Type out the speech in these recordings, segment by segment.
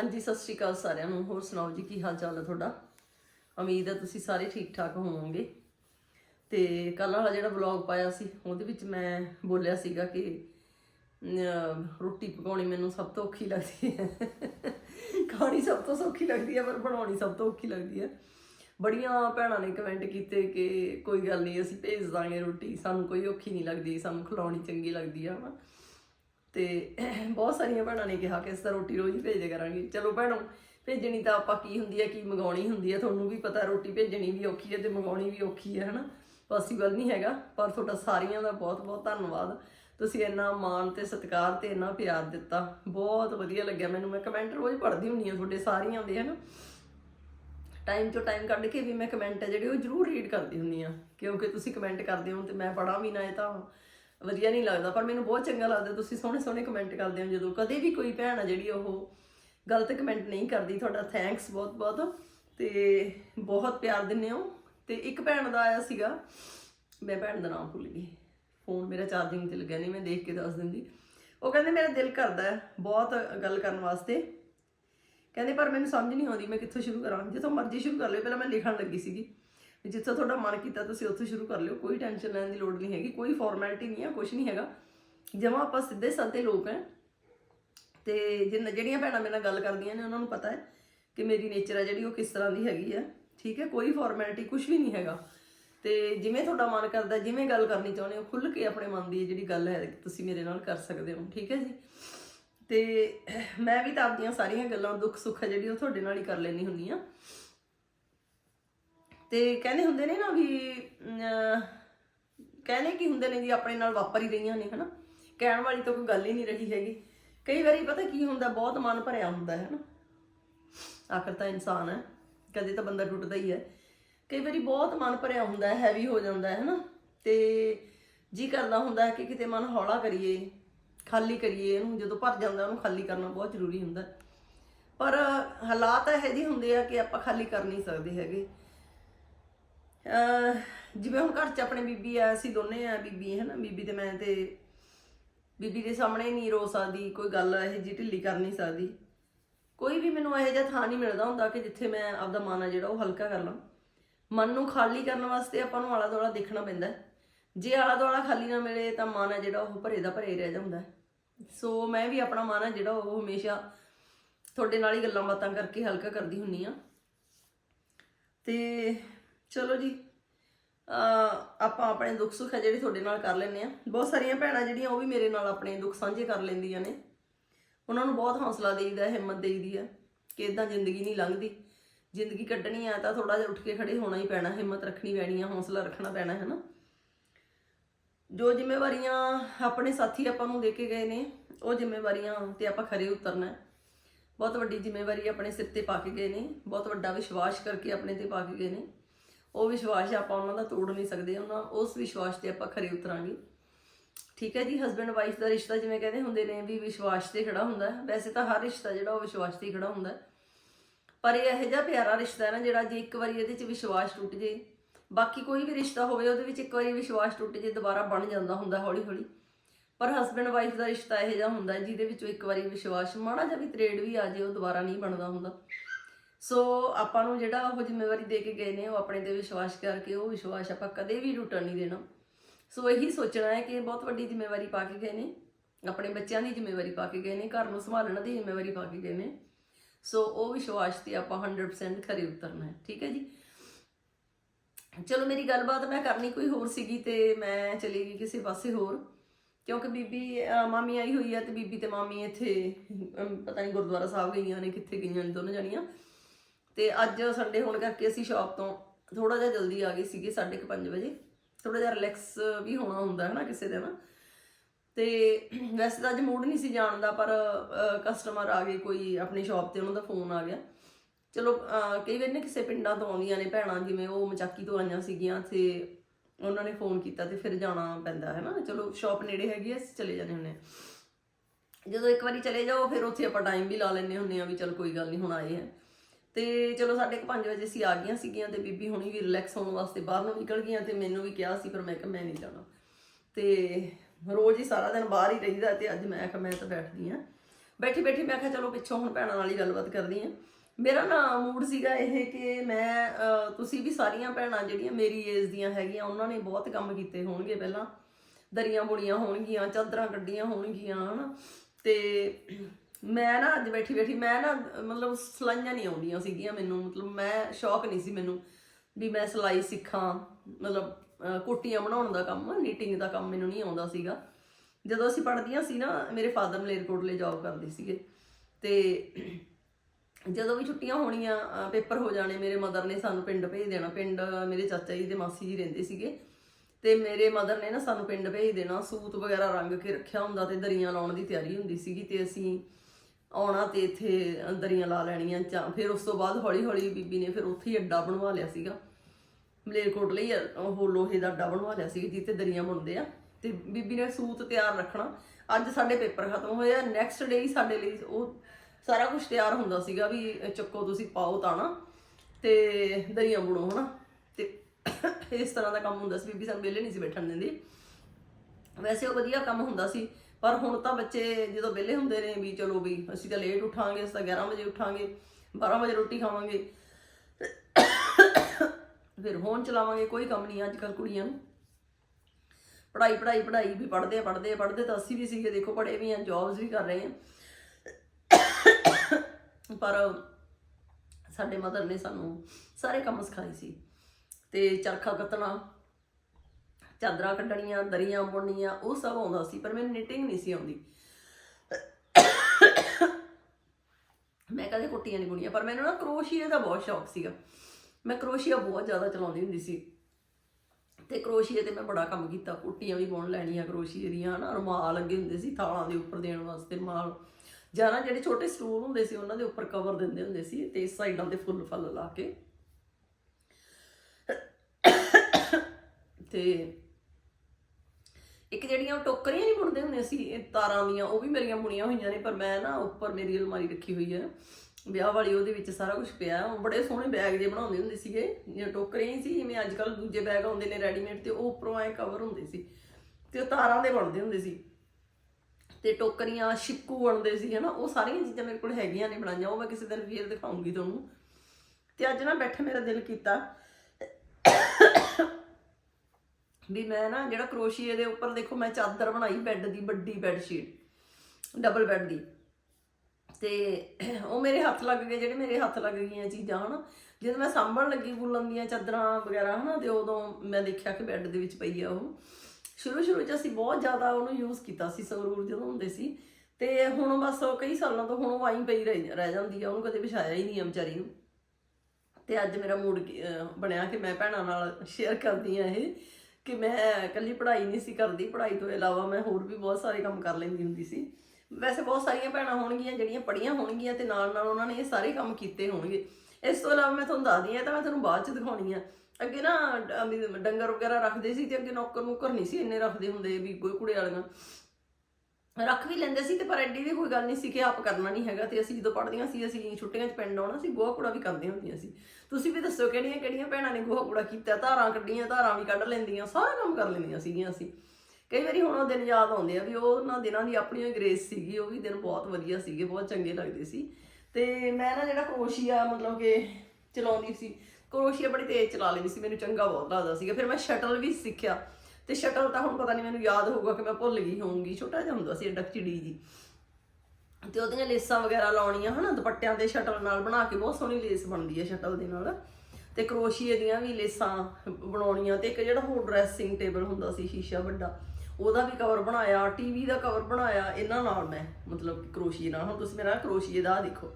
ਹਾਂਜੀ, ਸਤਿ ਸ਼੍ਰੀ ਅਕਾਲ ਸਾਰਿਆਂ ਨੂੰ। ਹੋਰ ਸੁਣਾਓ ਜੀ, ਕੀ ਹਾਲ ਚਾਲ ਹੈ ਤੁਹਾਡਾ? ਉਮੀਦ ਹੈ ਤੁਸੀਂ ਸਾਰੇ ਠੀਕ ਠਾਕ ਹੋਵੋਗੇ। ਤੇ ਕੱਲ ਵਾਲਾ ਜਿਹੜਾ ਵਲੌਗ ਪਾਇਆ ਸੀ, ਉਹਦੇ ਵਿੱਚ ਮੈਂ ਬੋਲਿਆ ਸੀਗਾ ਕਿ ਰੋਟੀ ਪਕਾਉਣੀ ਮੈਨੂੰ ਸਭ ਤੋਂ ਔਖੀ ਲੱਗਦੀ ਹੈ। ਖਾਣੀ ਸਭ ਤੋਂ ਸੌਖੀ ਲੱਗਦੀ ਹੈ, ਪਰ ਬਣਾਉਣੀ ਸਭ ਤੋਂ ਔਖੀ ਲੱਗਦੀ ਹੈ। ਬੜੀਆਂ ਭੈਣਾਂ ਨੇ ਕਮੈਂਟ ਕੀਤੇ ਕਿ ਕੋਈ ਗੱਲ ਨਹੀਂ, ਅਸੀਂ ਭੇਜ ਦਾਂਗੇ ਰੋਟੀ। ਸਾਨੂੰ ਕੋਈ ਔਖੀ ਨਹੀਂ ਲੱਗਦੀ, ਸਾਨੂੰ ਖਿਲਾਉਣੀ ਚੰਗੀ ਲੱਗਦੀ ਆ, ਹਨਾ। ਤੇ ਬਹੁਤ ਸਾਰੀਆਂ ਭੈਣਾਂ ਨੇ ਕਿਹਾ ਕਿ ਅਸੀਂ ਤਾਂ ਰੋਟੀ ਰੋਜ਼ ਹੀ ਭੇਜਿਆ ਕਰਾਂਗੇ। ਚਲੋ ਭੈਣੋ, ਭੇਜਣੀ ਤਾਂ ਆਪਾਂ ਕੀ ਹੁੰਦੀ ਹੈ ਕੀ ਮੰਗਾਉਣੀ ਹੁੰਦੀ ਹੈ ਤੁਹਾਨੂੰ ਵੀ ਪਤਾ ਰੋਟੀ ਭੇਜਣੀ ਵੀ ਔਖੀ ਹੈ ਤੇ ਮੰਗਾਉਣੀ ਵੀ ਔਖੀ ਹੈ ਹਨਾ? ਪੋਸੀਬਲ ਨਹੀਂ ਹੈਗਾ, ਪਰ ਤੁਹਾਡਾ ਸਾਰਿਆਂ ਦਾ ਬਹੁਤ ਬਹੁਤ ਧੰਨਵਾਦ। ਤੁਸੀਂ ਇੰਨਾ ਮਾਣ ਤੇ ਸਤਿਕਾਰ ਤੇ ਇੰਨਾ ਪਿਆਰ ਦਿੱਤਾ। ਬਹੁਤ ਵਧੀਆ ਲੱਗਿਆ ਮੈਨੂੰ। ਮੈਂ ਕਮੈਂਟ ਰੋਜ਼ ਪੜ੍ਹਦੀ ਹੁੰਨੀ ਆ ਤੁਹਾਡੇ ਸਾਰਿਆਂ ਦੇ, ਹਨਾ? ਟਾਈਮ ਤੋਂ ਟਾਈਮ ਕੱਢ ਕੇ ਵੀ ਮੈਂ ਕਮੈਂਟ ਹੈ ਜਿਹੜੇ ਉਹ ਜ਼ਰੂਰ ਰੀਡ ਕਰਦੀ ਹੁੰਨੀ ਆ। ਕਿਉਂਕਿ ਤੁਸੀਂ ਕਮੈਂਟ ਕਰਦੇ ਹੋ ਤੇ ਮੈਂ ਪੜਾਂ ਵੀ ਨਾ ਇਹ ਤਾਂ। ਵਧੀਆ ਨਹੀਂ ਲੱਗਦਾ, ਪਰ ਮੈਨੂੰ ਬਹੁਤ ਚੰਗਾ ਲੱਗਦਾ, ਤੁਸੀਂ ਸੋਹਣੇ ਸੋਹਣੇ ਕਮੈਂਟ ਕਰਦੇ ਹੋ, ਜਦੋਂ ਕਦੇ ਵੀ ਕੋਈ ਭੈਣ ਆ ਜਿਹੜੀ ਉਹ ਗਲਤ ਕਮੈਂਟ ਨਹੀਂ ਕਰਦੀ, ਤੁਹਾਡਾ ਥੈਂਕਸ ਬਹੁਤ ਬਹੁਤ, ਤੇ ਬਹੁਤ ਪਿਆਰ ਦਿੰਦੇ ਹੋ, ਤੇ ਇੱਕ ਭੈਣ ਦਾ ਆਇਆ ਸੀਗਾ, ਮੈਂ ਭੈਣ ਦਾ ਨਾਮ ਭੁੱਲ ਗਈ ਫੋਨ ਮੇਰਾ ਚਾਰਜਿੰਗ ਤੇ ਲੱਗਿਆ ਨਹੀਂ, ਮੈਂ ਦੇਖ ਕੇ ਦੱਸ ਦਿੰਦੀ, ਉਹ ਕਹਿੰਦੇ ਮੇਰਾ ਦਿਲ ਕਰਦਾ ਬਹੁਤ ਗੱਲ ਕਰਨ ਵਾਸਤੇ, ਕਹਿੰਦੇ ਪਰ ਮੈਨੂੰ ਸਮਝ ਨਹੀਂ ਆਉਂਦੀ, ਮੈਂ ਕਿੱਥੋਂ ਸ਼ੁਰੂ ਕਰਾਂ ਜਿੱਥੋਂ ਮਰਜ਼ੀ ਸ਼ੁਰੂ ਕਰ ਲਿਓ, ਪਹਿਲਾਂ ਮੈਂ ਲਿਖਣ ਲੱਗੀ ਸੀਗੀ ਜਿੱਥੋਂ ਤੁਹਾਡਾ ਮਨ ਕੀਤਾ ਤੁਸੀਂ ਉੱਥੋਂ ਸ਼ੁਰੂ ਕਰ ਲਿਓ, ਕੋਈ ਟੈਨਸ਼ਨ ਲੈਣ ਦੀ ਲੋੜ ਨਹੀਂ ਹੈਗੀ, ਕੋਈ ਫਾਰਮੈਲਿਟੀ ਨਹੀਂ ਹੈ ਕੁਝ ਨਹੀਂ ਹੈਗਾ। ਜਮਾਂ ਆਪਾਂ ਸਿੱਧੇ ਸਾਦੇ ਲੋਕ ਹੈ ਤੇ ਜਿੰਨ ਜਿਹੜੀਆਂ ਭੈਣਾਂ ਮੇਰੇ ਨਾਲ ਗੱਲ ਕਰਦੀਆਂ ਨੇ, ਉਹਨਾਂ ਨੂੰ ਪਤਾ ਹੈ ਕਿ ਮੇਰੀ ਨੇਚਰ ਹੈ ਜਿਹੜੀ ਉਹ ਕਿਸ ਤਰ੍ਹਾਂ ਦੀ ਹੈਗੀ ਹੈ ਠੀਕ ਹੈ? ਕੋਈ ਫਾਰਮੈਲਿਟੀ ਕੁਝ ਵੀ ਨਹੀਂ ਹੈਗਾ। ਤੇ ਜਿਵੇਂ ਤੁਹਾਡਾ ਮਨ ਕਰਦਾ, ਜਿਵੇਂ ਗੱਲ ਕਰਨੀ ਚਾਹੁੰਦੇ ਹੋ ਖੁੱਲ ਕੇ ਆਪਣੇ ਮਨ ਦੀ ਜਿਹੜੀ ਗੱਲ ਹੈ, ਤੁਸੀਂ ਮੇਰੇ ਨਾਲ ਕਰ ਸਕਦੇ ਹੋ, ਠੀਕ ਹੈ ਜੀ? ਤੇ ਮੈਂ ਵੀ ਤਾਂ ਆਪਦੀਆਂ ਸਾਰੀਆਂ ਗੱਲਾਂ ਦੁੱਖ ਸੁੱਖ ਹੈ ਜਿਹੜੀ ਉਹ ਤੁਹਾਡੇ ਨਾਲ ਹੀ ਕਰ ਲੈਣੀ ਹੁੰਦੀ ਆ ਤੇ ਕਹਿੰਦੇ ਹੁੰਦੇ ਨੇ ਨਾ ਵੀ ਅਮ, ਕਹਿੰਦੇ ਕੀ ਹੁੰਦੇ ਨੇ ਜੀ ਆਪਣੇ ਨਾਲ ਵਾਪਰ ਹੀ ਰਹੀਆਂ ਨੇ ਹਨਾ? ਕਹਿਣ ਵਾਲੀ ਤਾਂ ਕੋਈ ਗੱਲ ਹੀ ਨਹੀਂ ਰਹੀ ਹੈਗੀ। ਕਈ ਵਾਰੀ ਪਤਾ ਕੀ ਹੁੰਦਾ ਬਹੁਤ ਮਨ ਭਰਿਆ ਹੁੰਦਾ ਹੈ ਹਨਾ? ਆਖਰ ਤਾਂ ਇਨਸਾਨ ਹੈ ਕਦੇ ਤਾਂ ਬੰਦਾ ਟੁੱਟਦਾ ਹੀ ਹੈ। ਕਈ ਵਾਰੀ ਬਹੁਤ ਮਨ ਭਰਿਆ ਹੁੰਦਾ ਹੈ ਹੈਵੀ ਹੋ ਜਾਂਦਾ ਹੈ ਹਨਾ? ਤੇ ਜੀ ਕਰਦਾ ਹੁੰਦਾ ਹੈ ਕਿ ਕਿਤੇ ਮਨ ਹੌਲਾ ਕਰੀਏ ਖਾਲੀ ਕਰੀਏ ਇਹਨੂੰ ਜਦੋਂ ਭਰ ਜਾਂਦਾ ਉਹਨੂੰ ਖਾਲੀ ਕਰਨਾ ਬਹੁਤ ਜ਼ਰੂਰੀ ਹੁੰਦਾ। ਪਰ ਹਾਲਾਤ ਇਹੋ ਜਿਹੇ ਹੁੰਦੇ ਆ ਕਿ ਆਪਾਂ ਖਾਲੀ ਕਰ ਨਹੀਂ ਸਕਦੇ ਹੈਗੇ। ਜਿਵੇਂ ਹੁਣ ਘਰ 'ਚ ਆਪਣੇ ਬੀਬੀ ਆ, ਅਸੀਂ ਦੋਨੇ ਆ ਬੀਬੀ ਹੈ ਨਾ ਬੀਬੀ ਤੇ ਮੈਂ ਤੇ ਬੀਬੀ ਦੇ ਸਾਹਮਣੇ ਨਹੀਂ ਰੋ ਸਕਦੀ, ਕੋਈ ਗੱਲ ਇਹ ਜੀ ਢਿੱਲੀ ਕਰ ਨਹੀਂ ਸਕਦੀ। ਕੋਈ ਵੀ ਮੈਨੂੰ ਇਹੋ ਜਿਹਾ ਥਾਂ ਨਹੀਂ ਮਿਲਦਾ ਹੁੰਦਾ ਕਿ ਜਿੱਥੇ ਮੈਂ ਆਪਦਾ ਮਨ ਆ ਜਿਹੜਾ ਉਹ ਹਲਕਾ ਕਰ ਲਾਂ। ਮਨ ਨੂੰ ਖਾਲੀ ਕਰਨ ਵਾਸਤੇ ਆਪਾਂ ਨੂੰ ਆਲਾ ਦੁਆਲਾ ਦੇਖਣਾ ਪੈਂਦਾ ਜੇ ਆਲਾ ਦੁਆਲਾ ਖਾਲੀ ਨਾ ਮਿਲੇ ਤਾਂ ਮਨ ਆ ਜਿਹੜਾ ਉਹ ਭਰੇ ਦਾ ਭਰੇ ਰਹਿ ਜਾਂਦਾ ਸੋ ਮੈਂ ਵੀ ਆਪਣਾ ਮਨ ਆ ਜਿਹੜਾ ਉਹ ਹਮੇਸ਼ਾ ਤੁਹਾਡੇ ਨਾਲ ਹੀ ਗੱਲਾਂ ਬਾਤਾਂ ਕਰਕੇ ਹਲਕਾ ਕਰਦੀ ਹੁੰਨੀ ਆ। ਤੇ ਚਲੋ ਜੀ ਆਪਾਂ ਆਪਣੇ ਦੁੱਖ ਸੁੱਖ ਹੈ ਜਿਹੜੇ ਤੁਹਾਡੇ ਨਾਲ ਕਰ ਲੈਂਦੇ ਆ ਬਹੁਤ ਸਾਰੀਆਂ ਭੈਣਾਂ ਜਿਹੜੀਆਂ, ਉਹ ਵੀ ਮੇਰੇ ਨਾਲ ਆਪਣੇ ਦੁੱਖ ਸਾਂਝੇ ਕਰ ਲੈਂਦੀਆਂ ਨੇ। ਉਹਨਾਂ ਨੂੰ ਬਹੁਤ ਹੌਸਲਾ ਦੇਈਦਾ, ਹਿੰਮਤ ਦੇਈਦੀ ਆ ਕਿ ਇਦਾਂ ਜ਼ਿੰਦਗੀ ਨਹੀਂ ਲੰਘਦੀ। ਜ਼ਿੰਦਗੀ ਕੱਢਣੀ ਆ ਤਾਂ ਥੋੜਾ ਜਿਹਾ ਉੱਠ ਕੇ ਖੜੇ ਹੋਣਾ ਹੀ ਪੈਣਾ, ਹਿੰਮਤ ਰੱਖਣੀ ਪੈਣੀ ਆ, ਹੌਸਲਾ ਰੱਖਣਾ ਪੈਣਾ ਹੈ ਨਾ ਜੋ ਜ਼ਿੰਮੇਵਾਰੀਆਂ ਆਪਣੇ ਸਾਥੀ ਆਪਾਂ ਨੂੰ ਦੇ ਕੇ ਗਏ ਨੇ, ਉਹ ਜ਼ਿੰਮੇਵਾਰੀਆਂ ਤੇ ਆਪਾਂ ਖਰੇ ਉਤਰਨਾ ਬਹੁਤ ਵੱਡੀ ਜ਼ਿੰਮੇਵਾਰੀ ਆਪਣੇ ਸਿਰ ਤੇ ਪਾ ਕੇ ਗਏ ਨੇ, ਬਹੁਤ ਵੱਡਾ ਵਿਸ਼ਵਾਸ ਕਰਕੇ ਆਪਣੇ ਤੇ ਪਾ ਕੇ ਗਏ ਨੇ। ਉਹ ਵਿਸ਼ਵਾਸ ਆਪਾਂ ਉਹਨਾਂ ਦਾ ਤੋੜ ਨਹੀਂ ਸਕਦੇ, ਉਹਨਾਂ ਉਸ ਵਿਸ਼ਵਾਸ ਤੇ ਆਪਾਂ ਖਰੇ ਉਤਰਾਂਗੇ। ਠੀਕ ਹੈ ਜੀ ਹਸਬੰਡ ਵਾਈਫ ਦਾ ਰਿਸ਼ਤਾ ਜਿਵੇਂ ਕਹਿੰਦੇ ਹੁੰਦੇ ਨੇ ਵੀ ਵਿਸ਼ਵਾਸ ਤੇ ਖੜਾ ਹੁੰਦਾ ਹੈ। ਵੈਸੇ ਤਾਂ ਹਰ ਰਿਸ਼ਤਾ ਜਿਹੜਾ ਉਹ ਵਿਸ਼ਵਾਸ ਤੇ ਹੀ ਖੜਾ ਹੁੰਦਾ ਹੈ। ਪਰ ਇਹ ਇਹੋ ਜਿਹਾ ਪਿਆਰਾ ਰਿਸ਼ਤਾ ਹੈ ਨਾ, ਜਿਹੜਾ ਜੇ ਇੱਕ ਵਾਰੀ ਇਹਦੇ 'ਚ ਵਿਸ਼ਵਾਸ ਟੁੱਟ ਜੇ, ਬਾਕੀ ਕੋਈ ਵੀ ਰਿਸ਼ਤਾ ਹੋਵੇ, ਉਹਦੇ ਵਿੱਚ ਇੱਕ ਵਾਰੀ ਵਿਸ਼ਵਾਸ ਟੁੱਟ ਜੇ, ਦੁਬਾਰਾ ਬਣ ਜਾਂਦਾ ਹੁੰਦਾ ਹੌਲੀ ਹੌਲੀ ਪਰ ਹਸਬੰਡ ਵਾਈਫ ਦਾ ਰਿਸ਼ਤਾ ਇਹੋ ਜਿਹਾ ਹੁੰਦਾ ਜਿਹਦੇ ਵਿੱਚੋਂ ਇੱਕ ਵਾਰੀ ਵਿਸ਼ਵਾਸ ਮਾੜਾ ਜਿਹਾ ਵੀ ਤਰੇੜ ਵੀ ਆ ਜੇ, ਉਹ ਦੁਬਾਰਾ ਨਹੀਂ ਬਣਦਾ ਹੁੰਦਾ। ਸੋ ਆਪਾਂ ਨੂੰ ਜਿਹੜਾ ਉਹ ਜ਼ਿੰਮੇਵਾਰੀ ਦੇ ਕੇ ਗਏ ਨੇ, ਉਹ ਆਪਣੇ ਤੇ ਵਿਸ਼ਵਾਸ ਕਰਕੇ, ਉਹ ਵਿਸ਼ਵਾਸ ਆਪਾਂ ਕਦੇ ਵੀ ਟੁੱਟਣ ਨਹੀਂ ਦੇਣਾ। ਸੋ ਇਹੀ ਸੋਚਣਾ ਹੈ ਕਿ ਬਹੁਤ ਵੱਡੀ ਜ਼ਿੰਮੇਵਾਰੀ ਪਾ ਕੇ ਗਏ ਨੇ। ਆਪਣੇ ਬੱਚਿਆਂ ਦੀ ਜ਼ਿੰਮੇਵਾਰੀ ਪਾ ਕੇ ਗਏ ਨੇ, ਘਰ ਨੂੰ ਸੰਭਾਲਣ ਦੀ ਜ਼ਿੰਮੇਵਾਰੀ ਪਾ ਕੇ ਗਏ ਨੇ। ਸੋ ਉਹ ਵਿਸ਼ਵਾਸ ਤੇ ਆਪਾਂ 100% ਖਰੇ ਉਤਰਨਾ ਹੈ, ਠੀਕ ਹੈ ਜੀ? ਚਲੋ, ਮੇਰੀ ਗੱਲਬਾਤ ਮੈਂ ਕਰਨੀ ਕੋਈ ਹੋਰ ਸੀਗੀ ਤੇ ਮੈਂ ਚਲੀ ਗਈ ਕਿਸੇ ਪਾਸੇ ਹੋਰ। ਕਿਉਂਕਿ ਬੀਬੀ ਮਾਮੀ ਆਈ ਹੋਈ ਹੈ ਤੇ ਬੀਬੀ ਤੇ ਮਾਮੀ ਇੱਥੇ ਪਤਾ ਨਹੀਂ ਗੁਰਦੁਆਰਾ ਸਾਹਿਬ ਗਈਆਂ ਨੇ, ਕਿੱਥੇ ਗਈਆਂ ਨੇ, ਦੋਨੋਂ ਜਣੀਆਂ। ਤੇ ਅੱਜ ਸੰਡੇ ਹੋਣ ਕਰਕੇ ਅਸੀਂ ਸ਼ਾਪ ਤੋਂ ਥੋੜਾ ਜਿਹਾ ਜਲਦੀ ਆ ਗਏ ਸੀਗੇ 5:30 ਵਜੇ। ਥੋੜਾ ਜਿਹਾ ਰਿਲੈਕਸ ਵੀ ਹੋਣਾ ਹੁੰਦਾ ਹੈ ਨਾ ਕਿਸੇ ਦਿਨ। ਤੇ ਵੈਸੇ ਤਾਂ ਅੱਜ ਮੂਡ ਨਹੀਂ ਸੀ ਜਾਣ ਦਾ, ਪਰ ਕਸਟਮਰ ਆ ਗਏ ਕੋਈ ਆਪਣੀ ਸ਼ਾਪ ਤੇ, ਉਹਨਾਂ ਦਾ ਫੋਨ ਆ ਗਿਆ। ਚਲੋ ਕਈ ਵਾਰ ਨਾ ਕਿਸੇ ਪਿੰਡਾਂ ਤੋਂ ਆਉਂਦੀਆਂ ਨੇ ਭੈਣਾਂ, ਜਿਵੇਂ ਉਹ ਮਚਾਕੀ ਤੋਂ ਆਈਆਂ ਸੀਗੀਆਂ, ਤੇ ਉਹਨਾਂ ਨੇ ਫੋਨ ਕੀਤਾ ਤੇ ਫਿਰ ਜਾਣਾ ਪੈਂਦਾ ਹੈ ਨਾ ਚਲੋ ਸ਼ਾਪ ਨੇੜੇ ਹੈਗੀ ਐ ਅਸੀਂ ਚਲੇ ਜਾਂਦੇ ਹੁੰਨੇ ਜਦੋਂ ਇੱਕ ਵਾਰੀ ਚਲੇ ਜਾਓ, ਫਿਰ ਉੱਥੇ ਆਪਾਂ ਟਾਈਮ ਵੀ ਲਾ ਲੈਂਦੇ ਹੁੰਨੇ ਆ ਵੀ ਚਲ ਕੋਈ ਗੱਲ ਨਹੀਂ, ਹੁਣ ਆਏ ਆ ਤੇ ਚਲੋ ਸਾਢੇ ਕੁ ਪੰਜ ਵਜੇ ਅਸੀਂ ਆ ਗਈਆਂ ਸੀਗੀਆਂ ਤੇ ਬੀਬੀ ਹੁਣੀ ਵੀ ਰਿਲੈਕਸ ਹੋਣ ਵਾਸਤੇ ਬਾਹਰ ਨੂੰ ਨਿਕਲ ਗਈਆਂ ਤੇ ਮੈਨੂੰ ਵੀ ਕਿਹਾ ਸੀ, ਪਰ ਮੈਂ ਕਿਹਾ ਮੈਂ ਨਹੀਂ ਜਾਣਾ। ਤੇ ਰੋਜ਼ ਹੀ ਸਾਰਾ ਦਿਨ ਬਾਹਰ ਹੀ ਰਹੀਦਾ ਤੇ ਅੱਜ ਮੈਂ ਕਿਹਾ ਮੈਂ ਤਾਂ ਬੈਠਦੀ ਆ। ਬੈਠੀ ਬੈਠੀ ਮੈਂ ਕਿਹਾ ਚਲੋ ਪਿੱਛੋਂ ਹੁਣ ਭੈਣਾਂ ਨਾਲ ਹੀ ਗੱਲਬਾਤ ਕਰਦੀ ਆ। ਮੇਰਾ ਨਾ ਮੂਡ ਸੀਗਾ ਇਹ ਕਿ ਮੈਂ ਤੁਸੀਂ ਵੀ ਸਾਰੀਆਂ ਭੈਣਾਂ ਜਿਹੜੀਆਂ ਮੇਰੀ ਏਜ ਦੀਆਂ ਹੈਗੀਆਂ, ਉਹਨਾਂ ਨੇ ਬਹੁਤ ਕੰਮ ਕੀਤੇ ਹੋਣਗੇ ਪਹਿਲਾਂ। ਦਰੀਆਂ ਬੁਣੀਆਂ ਹੋਣਗੀਆਂ, ਚਾਦਰਾਂ ਕੱਢੀਆਂ ਹੋਣਗੀਆਂ, ਹਨਾ। ਤੇ ਮੈਂ ਨਾ ਅੱਜ ਬੈਠੀ ਬੈਠੀ, ਮੈਂ ਨਾ, ਮਤਲਬ ਸਲਾਈਆਂ ਨਹੀਂ ਆਉਂਦੀਆਂ ਸੀਗੀਆਂ ਮੈਨੂੰ, ਮਤਲਬ ਮੈਂ ਸ਼ੌਕ ਨਹੀਂ ਸੀ ਮੈਨੂੰ ਵੀ ਮੈਂ ਸਿਲਾਈ ਸਿੱਖਾਂ, ਮਤਲਬ ਕੋਟੀਆਂ ਬਣਾਉਣ ਦਾ ਕੰਮ ਨੀਟਿੰਗ ਦਾ ਕੰਮ ਮੈਨੂੰ ਨਹੀਂ ਆਉਂਦਾ ਸੀਗਾ। ਜਦੋਂ ਅਸੀਂ ਪੜ੍ਹਦੀਆਂ ਸੀ ਨਾ, ਮੇਰੇ ਫਾਦਰ ਮਲੇਰਕੋਟਲੇ ਜੌਬ ਕਰਦੇ ਸੀਗੇ। ਤੇ ਜਦੋਂ ਵੀ ਛੁੱਟੀਆਂ ਹੋਣੀਆਂ ਪੇਪਰ ਹੋ ਜਾਣੇ, ਮੇਰੇ ਮਦਰ ਨੇ ਸਾਨੂੰ ਪਿੰਡ ਭੇਜ ਦੇਣਾ, ਪਿੰਡ ਮੇਰੇ ਚਾਚਾ ਜੀ ਦੇ ਮਾਸੀ ਜੀ ਰਹਿੰਦੇ ਸੀਗੇ। ਤੇ ਮੇਰੇ ਮਦਰ ਨੇ ਨਾ ਸਾਨੂੰ ਪਿੰਡ ਭੇਜ ਦੇਣਾ, ਸੂਤ ਵਗੈਰਾ ਰੰਗ ਕੇ ਰੱਖਿਆ ਹੁੰਦਾ ਤੇ ਦਰੀਆਂ ਲਾਉਣ ਦੀ ਤਿਆਰੀ ਹੁੰਦੀ ਸੀਗੀ ਤੇ ਅਸੀਂ ਆਉਣਾ ਤੇ ਇੱਥੇ ਦਰੀਆਂ ਲਾ ਲੈਣੀਆਂ ਜਾਂ ਫਿਰ ਉਸ ਤੋਂ ਬਾਅਦ ਹੌਲੀ ਹੌਲੀ ਬੀਬੀ ਨੇ ਫਿਰ ਉੱਥੇ ਹੀ ਅੱਡਾ ਬਣਵਾ ਲਿਆ ਸੀਗਾ। ਮਲੇਰਕੋਟਲੇ ਹੀ ਉਹ ਲੋਹੇ ਦਾ ਅੱਡਾ ਬਣਵਾ ਲਿਆ ਸੀ, ਜਿੱਥੇ ਦਰੀਆਂ ਬੁਣਦੇ ਆ। ਤੇ ਬੀਬੀ ਨੇ ਸੂਤ ਤਿਆਰ ਰੱਖਣਾ। ਅੱਜ ਸਾਡੇ ਪੇਪਰ ਖਤਮ ਹੋਏ ਆ। ਨੈਕਸਟ ਡੇ ਹੀ ਸਾਡੇ ਲਈ ਉਹ ਸਾਰਾ ਕੁਝ ਤਿਆਰ ਹੁੰਦਾ ਸੀਗਾ ਵੀ ਚੱਕੋ ਤੁਸੀਂ ਪਾਓ ਤਾਣਾ ਤੇ ਦਰੀਆਂ ਬੁਣੋ, ਹਨਾ। ਤੇ ਇਸ ਤਰ੍ਹਾਂ ਦਾ ਕੰਮ ਹੁੰਦਾ ਸੀ। ਬੀਬੀ ਸਾਨੂੰ ਵਿਹਲੇ ਨਹੀਂ ਸੀ ਬੈਠਣ ਦਿੰਦੀ। ਵੈਸੇ ਉਹ ਵਧੀਆ ਕੰਮ ਹੁੰਦਾ ਸੀ। ਪਰ ਹੁਣ ਤਾਂ ਬੱਚੇ ਜਦੋਂ ਵਿਹਲੇ ਹੁੰਦੇ ਨੇ ਵੀ ਚਲੋ ਵੀ ਅਸੀਂ ਤਾਂ ਲੇਟ ਉਠਾਂਗੇ, ਅਸੀਂ ਤਾਂ 11 ਵਜੇ ਉਠਾਂਗੇ 12 ਵਜੇ ਰੋਟੀ ਖਾਵਾਂਗੇ। ਫਿਰ ਹੋਣ ਚਲਾਵਾਂਗੇ, ਕੋਈ ਕੰਮ ਨਹੀਂ ਅੱਜ ਕੱਲ ਕੁੜੀਆਂ ਨੂੰ। ਪੜਾਈ ਪੜਾਈ ਪੜਾਈ ਵੀ ਪੜਦੇ ਆ ਪੜਦੇ ਆ ਪੜਦੇ ਤਾਂ ਅਸੀਂ ਵੀ ਸੀਗੇ, ਦੇਖੋ ਪੜੇ ਵੀ ਆ ਜੌਬਸ ਵੀ ਕਰ ਰਹੇ ਆ। ਪਰ ਸਾਡੇ ਮਦਰ ਨੇ ਸਾਨੂੰ ਸਾਰੇ ਕੰਮ ਸਿਖਾਏ ਸੀ। ਤੇ ਚਰਖਾ ਕੱਤਣਾ ਚਾਦਰਾਂ ਕੱਢਣੀਆਂ, ਦਰੀਆਂ ਬੁਣਨੀਆਂ, ਉਹ ਸਭ ਆਉਂਦਾ ਸੀ, ਪਰ ਮੈਨੂੰ ਨਿਟਿੰਗ ਨਹੀਂ ਸੀ ਆਉਂਦੀ। ਮੈਂ ਕਦੇ ਕੁੱਟੀਆਂ ਨਹੀਂ ਬੁਣੀਆਂ, ਪਰ ਮੈਨੂੰ ਨਾ ਕਰੋਸ਼ੀਏ ਦਾ ਬਹੁਤ ਸ਼ੌਕ ਸੀਗਾ। ਮੈਂ ਕਰੋਸ਼ੀਆ ਬਹੁਤ ਜ਼ਿਆਦਾ ਚਲਾਉਂਦੀ ਹੁੰਦੀ ਸੀ। ਤੇ ਕਰੋਸ਼ੀਏ ਤੇ ਮੈਂ ਬੜਾ ਕੰਮ ਕੀਤਾ ਕੁੱਟੀਆਂ ਵੀ ਬੁਣ ਲੈਣੀਆਂ, ਕਰੋਸ਼ੀਏ ਦੀਆਂ ਹਨਾ ਰੁਮਾਲ ਲੱਗੇ ਹੁੰਦੇ ਸੀ, ਥਾਲਾਂ ਦੇ ਉੱਪਰ ਦੇਣ ਵਾਸਤੇ ਮਾਲ ਜਾਂ ਨਾ ਜਿਹੜੇ ਛੋਟੇ ਸਟੂਲ ਹੁੰਦੇ ਸੀ, ਉਹਨਾਂ ਦੇ ਉੱਪਰ ਕਵਰ ਦਿੰਦੇ ਹੁੰਦੇ ਸੀ, ਤੇ ਸਾਈਡਾਂ ਤੇ ਫੁੱਲ ਫਲ ਲਾ ਕੇ। ਤੇ ਇੱਕ ਜਿਹੜੀਆਂ ਉਹ ਟੋਕਰੀਆਂ ਨਹੀਂ ਬੁਣਦੇ ਹੁੰਦੇ ਸੀ, ਇਹ ਤਾਰਾਂ ਦੀਆਂ ਉਹ ਵੀ ਮੇਰੀਆਂ ਬੁਣੀਆਂ ਹੋਈਆਂ ਨੇ, ਪਰ ਮੈਂ ਨਾ ਉੱਪਰ ਮੇਰੀ ਅਲਮਾਰੀ ਰੱਖੀ ਹੋਈ ਹੈ। ਵਿਆਹ ਵਾਲੀ, ਉਹਦੇ ਵਿੱਚ ਸਾਰਾ ਕੁਝ ਪਿਆ ਉਹ ਬੜੇ ਸੋਹਣੇ ਬੈਗ ਜੇ ਬਣਾਉਂਦੇ ਹੁੰਦੇ ਸੀਗੇ, ਜਿਵੇਂ ਟੋਕਰੀਆਂ ਹੀ ਸੀ, ਜਿਵੇਂ ਅੱਜ ਕੱਲ ਦੂਜੇ ਬੈਗ ਆਉਂਦੇ ਨੇ ਰੈਡੀਮੇਡ ਤੇ, ਉਹ ਉੱਪਰੋਂ ਐ ਕਵਰ ਹੁੰਦੇ ਸੀ। ਤੇ ਉਹ ਤਾਰਾਂ ਦੇ ਬਣਦੇ ਹੁੰਦੇ ਸੀ। ਤੇ ਟੋਕਰੀਆਂ ਛਿੱਕੂ ਬਣਦੇ ਸੀ, ਹਨਾ, ਉਹ ਸਾਰੀਆਂ ਚੀਜ਼ਾਂ ਮੇਰੇ ਕੋਲ ਹੈਗੀਆਂ ਨੇ ਬਣਾਈਆਂ, ਉਹ ਮੈਂ ਕਿਸੇ ਦਿਨ ਫੇਰ ਦਿਖਾਉਂਗੀ ਤੁਹਾਨੂੰ। ਤੇ ਅੱਜ ਨਾ ਬੈਠੇ ਮੇਰਾ ਦਿਲ ਕੀਤਾ। ਵੀ ਮੈਂ ਨਾ ਜਿਹੜਾ ਕਰੋਸ਼ੀਏ ਦੇ ਉੱਪਰ ਦੇਖੋ ਮੈਂ ਚਾਦਰ ਬਣਾਈ ਬੈੱਡ ਦੀ, ਵੱਡੀ ਬੈੱਡ ਸ਼ੀਟ ਡਬਲ ਬੈੱਡ ਦੀ। ਤੇ ਉਹ ਮੇਰੇ ਹੱਥ ਲੱਗ ਗਏ, ਜਿਹੜੇ ਮੇਰੇ ਹੱਥ ਲੱਗ ਗਈਆਂ ਚੀਜ਼ਾਂ, ਹਨਾ। ਜਦੋਂ ਮੈਂ ਸਾਂਭਣ ਲੱਗੀ ਵੂਲਨ ਦੀਆਂ ਚਾਦਰਾਂ ਵਗੈਰਾ, ਹਨਾ, ਤੇ ਉਦੋਂ ਮੈਂ ਦੇਖਿਆ ਕਿ ਬੈੱਡ ਦੇ ਵਿੱਚ ਪਈ ਆ ਉਹ। ਸ਼ੁਰੂ ਸ਼ੁਰੂ 'ਚ ਅਸੀਂ ਬਹੁਤ ਜ਼ਿਆਦਾ ਉਹਨੂੰ ਯੂਜ਼ ਕੀਤਾ ਸੀ ਸਰੂਰ ਜਦੋਂ ਹੁੰਦੇ ਸੀ। ਤੇ ਹੁਣ ਬਸ ਉਹ ਕਈ ਸਾਲਾਂ ਤੋਂ ਹੁਣ ਉਹ ਆਈ ਪਈ ਰਹਿ ਰਹਿ ਜਾਂਦੀ ਆ, ਉਹਨੂੰ ਕਦੇ ਵਿਛਾਇਆ ਹੀ ਨਹੀਂ ਆ ਵਿਚਾਰੀ ਨੂੰ। ਤੇ ਅੱਜ ਮੇਰਾ ਮੂਡ ਬਣਿਆ ਕਿ ਮੈਂ ਭੈਣਾਂ ਨਾਲ ਸ਼ੇਅਰ ਕਰਦੀ ਆ ਇਹ। ਕਿ ਮੈਂ ਇਕੱਲੀ ਪੜ੍ਹਾਈ ਨਹੀਂ ਸੀ ਕਰਦੀ, ਪੜ੍ਹਾਈ ਤੋਂ ਇਲਾਵਾ ਮੈਂ ਹੋਰ ਵੀ ਬਹੁਤ ਸਾਰੇ ਕੰਮ ਕਰ ਲੈਂਦੀ ਹੁੰਦੀ ਸੀ। ਵੈਸੇ ਬਹੁਤ ਸਾਰੀਆਂ ਭੈਣਾਂ ਹੋਣਗੀਆਂ, ਜਿਹੜੀਆਂ ਪੜ੍ਹੀਆਂ ਹੋਣਗੀਆਂ ਤੇ ਨਾਲ ਨਾਲ ਉਹਨਾਂ ਨੇ ਇਹ ਸਾਰੇ ਕੰਮ ਕੀਤੇ ਹੋਣਗੇ। ਇਸ ਤੋਂ ਇਲਾਵਾ ਮੈਂ ਤੁਹਾਨੂੰ ਦੱਸਦੀ ਆ ਤਾਂ ਮੈਂ ਤੁਹਾਨੂੰ ਬਾਅਦ ਚ ਦਿਖਾਉਣੀ ਆ। ਅੱਗੇ ਨਾ ਡੰਗਰ ਵਗੈਰਾ ਰੱਖਦੇ ਸੀ ਤੇ ਅੱਗੇ ਨੌਕਰ ਨੌਕਰ ਨਹੀਂ ਸੀ ਇੰਨੇ ਰੱਖਦੇ ਹੁੰਦੇ ਵੀ ਕੋਈ ਕੁੜੇ ਵਾਲੀਆਂ ਰੱਖ ਵੀ ਲੈਂਦੇ ਸੀ ਤੇ ਪਰ ਐਡੀ ਵੀ ਕੋਈ ਗੱਲ ਨਹੀਂ ਸੀ ਕਿ ਆਪ ਕਰਨਾ ਨਹੀਂ ਹੈਗਾ ਤੇ ਅਸੀਂ ਜਦੋਂ ਪੜ੍ਹਦੀਆਂ ਸੀ, ਅਸੀਂ ਛੁੱਟੀਆਂ 'ਚ ਪਿੰਡ ਆਉਣਾ ਸੀ, ਗੋਹਾ ਕੂੜਾ ਵੀ ਕਰਦੇ ਹੁੰਦੀਆਂ ਸੀ। ਤੁਸੀਂ ਵੀ ਦੱਸੋ ਕਿਹੜੀਆਂ ਕਿਹੜੀਆਂ ਭੈਣਾਂ ਨੇ ਗੋਹਾ ਕੂੜਾ ਕੀਤਾ? ਧਾਰਾਂ ਕੱਢੀਆਂ, ਧਾਰਾਂ ਵੀ ਕੱਢ ਲੈਂਦੀਆਂ, ਸਾਰਾ ਕੰਮ ਕਰ ਲੈਂਦੀਆਂ ਸੀਗੀਆਂ ਅਸੀਂ। ਕਈ ਵਾਰੀ ਹੁਣ ਉਹ ਦਿਨ ਯਾਦ ਆਉਂਦੇ ਆ ਵੀ ਉਹ ਉਹਨਾਂ ਦਿਨਾਂ ਦੀ ਆਪਣੀ ਹੀ ਗ੍ਰੇਸ ਸੀਗੀ, ਉਹ ਵੀ ਦਿਨ ਬਹੁਤ ਵਧੀਆ ਸੀਗੇ, ਬਹੁਤ ਚੰਗੇ ਲੱਗਦੇ ਸੀ। ਤੇ ਮੈਂ ਨਾ ਜਿਹੜਾ ਕਰੋਸ਼ੀਆ ਮਤਲਬ ਕਿ ਚਲਾਉਂਦੀ ਸੀ, ਕਰੋਸ਼ੀਆ ਬੜੀ ਤੇਜ਼ ਚਲਾ ਲੈਂਦੀ ਸੀ, ਮੈਨੂੰ ਚੰਗਾ ਬਹੁਤ ਲੱਗਦਾ ਸੀਗਾ। ਫਿਰ ਮੈਂ ਸ਼ਟਲ ਵੀ ਸਿੱਖਿਆ। ਤੇ ਸ਼ਟਲ ਤਾਂ ਹੁਣ ਪਤਾ ਨਹੀਂ ਮੈਨੂੰ ਯਾਦ ਹੋਊਗਾ ਕਿ ਮੈਂ ਭੁੱਲ ਗਈ ਹੋਊਂਗੀ, ਛੋਟਾ ਜਿਹਾ ਹੁੰਦਾ ਸੀ ਏਡਾ ਚਿੜੀ ਜੀ। ਤੇ ਉਹਦੀਆਂ ਲੇਸਾਂ ਵਗੈਰਾ ਲਾਉਣੀਆਂ, ਹਨਾ, ਦੁਪੱਟਿਆਂ ਦੇ ਸ਼ਟਲ ਨਾਲ ਬਣਾ ਕੇ ਬਹੁਤ ਸੋਹਣੀ ਲੇਸ ਬਣਦੀ ਹੈ ਸ਼ਟਲ ਦੇ ਨਾਲ। ਤੇ ਕਰੋਸ਼ੀਏ ਦੀਆਂ ਵੀ ਲੇਸਾਂ ਬਣਾਉਣੀਆਂ ਤੇ ਇੱਕ ਜਿਹੜਾ ਹੋਰ ਡਰੈਸਿੰਗ ਟੇਬਲ ਹੁੰਦਾ ਸੀ, ਸ਼ੀਸ਼ਾ ਵੱਡਾ, ਉਹਦਾ ਵੀ ਕਵਰ ਬਣਾਇਆ ਟੀਵੀ ਦਾ ਕਵਰ ਬਣਾਇਆ, ਇਹਨਾਂ ਨਾਲ ਮੈਂ, ਮਤਲਬ ਕਰੋਸ਼ੀਏ ਨਾਲ। ਹੁਣ ਤੁਸੀਂ ਮੇਰਾ ਕਰੋਸ਼ੀਏ ਦਾ ਆਹ ਦੇਖੋ।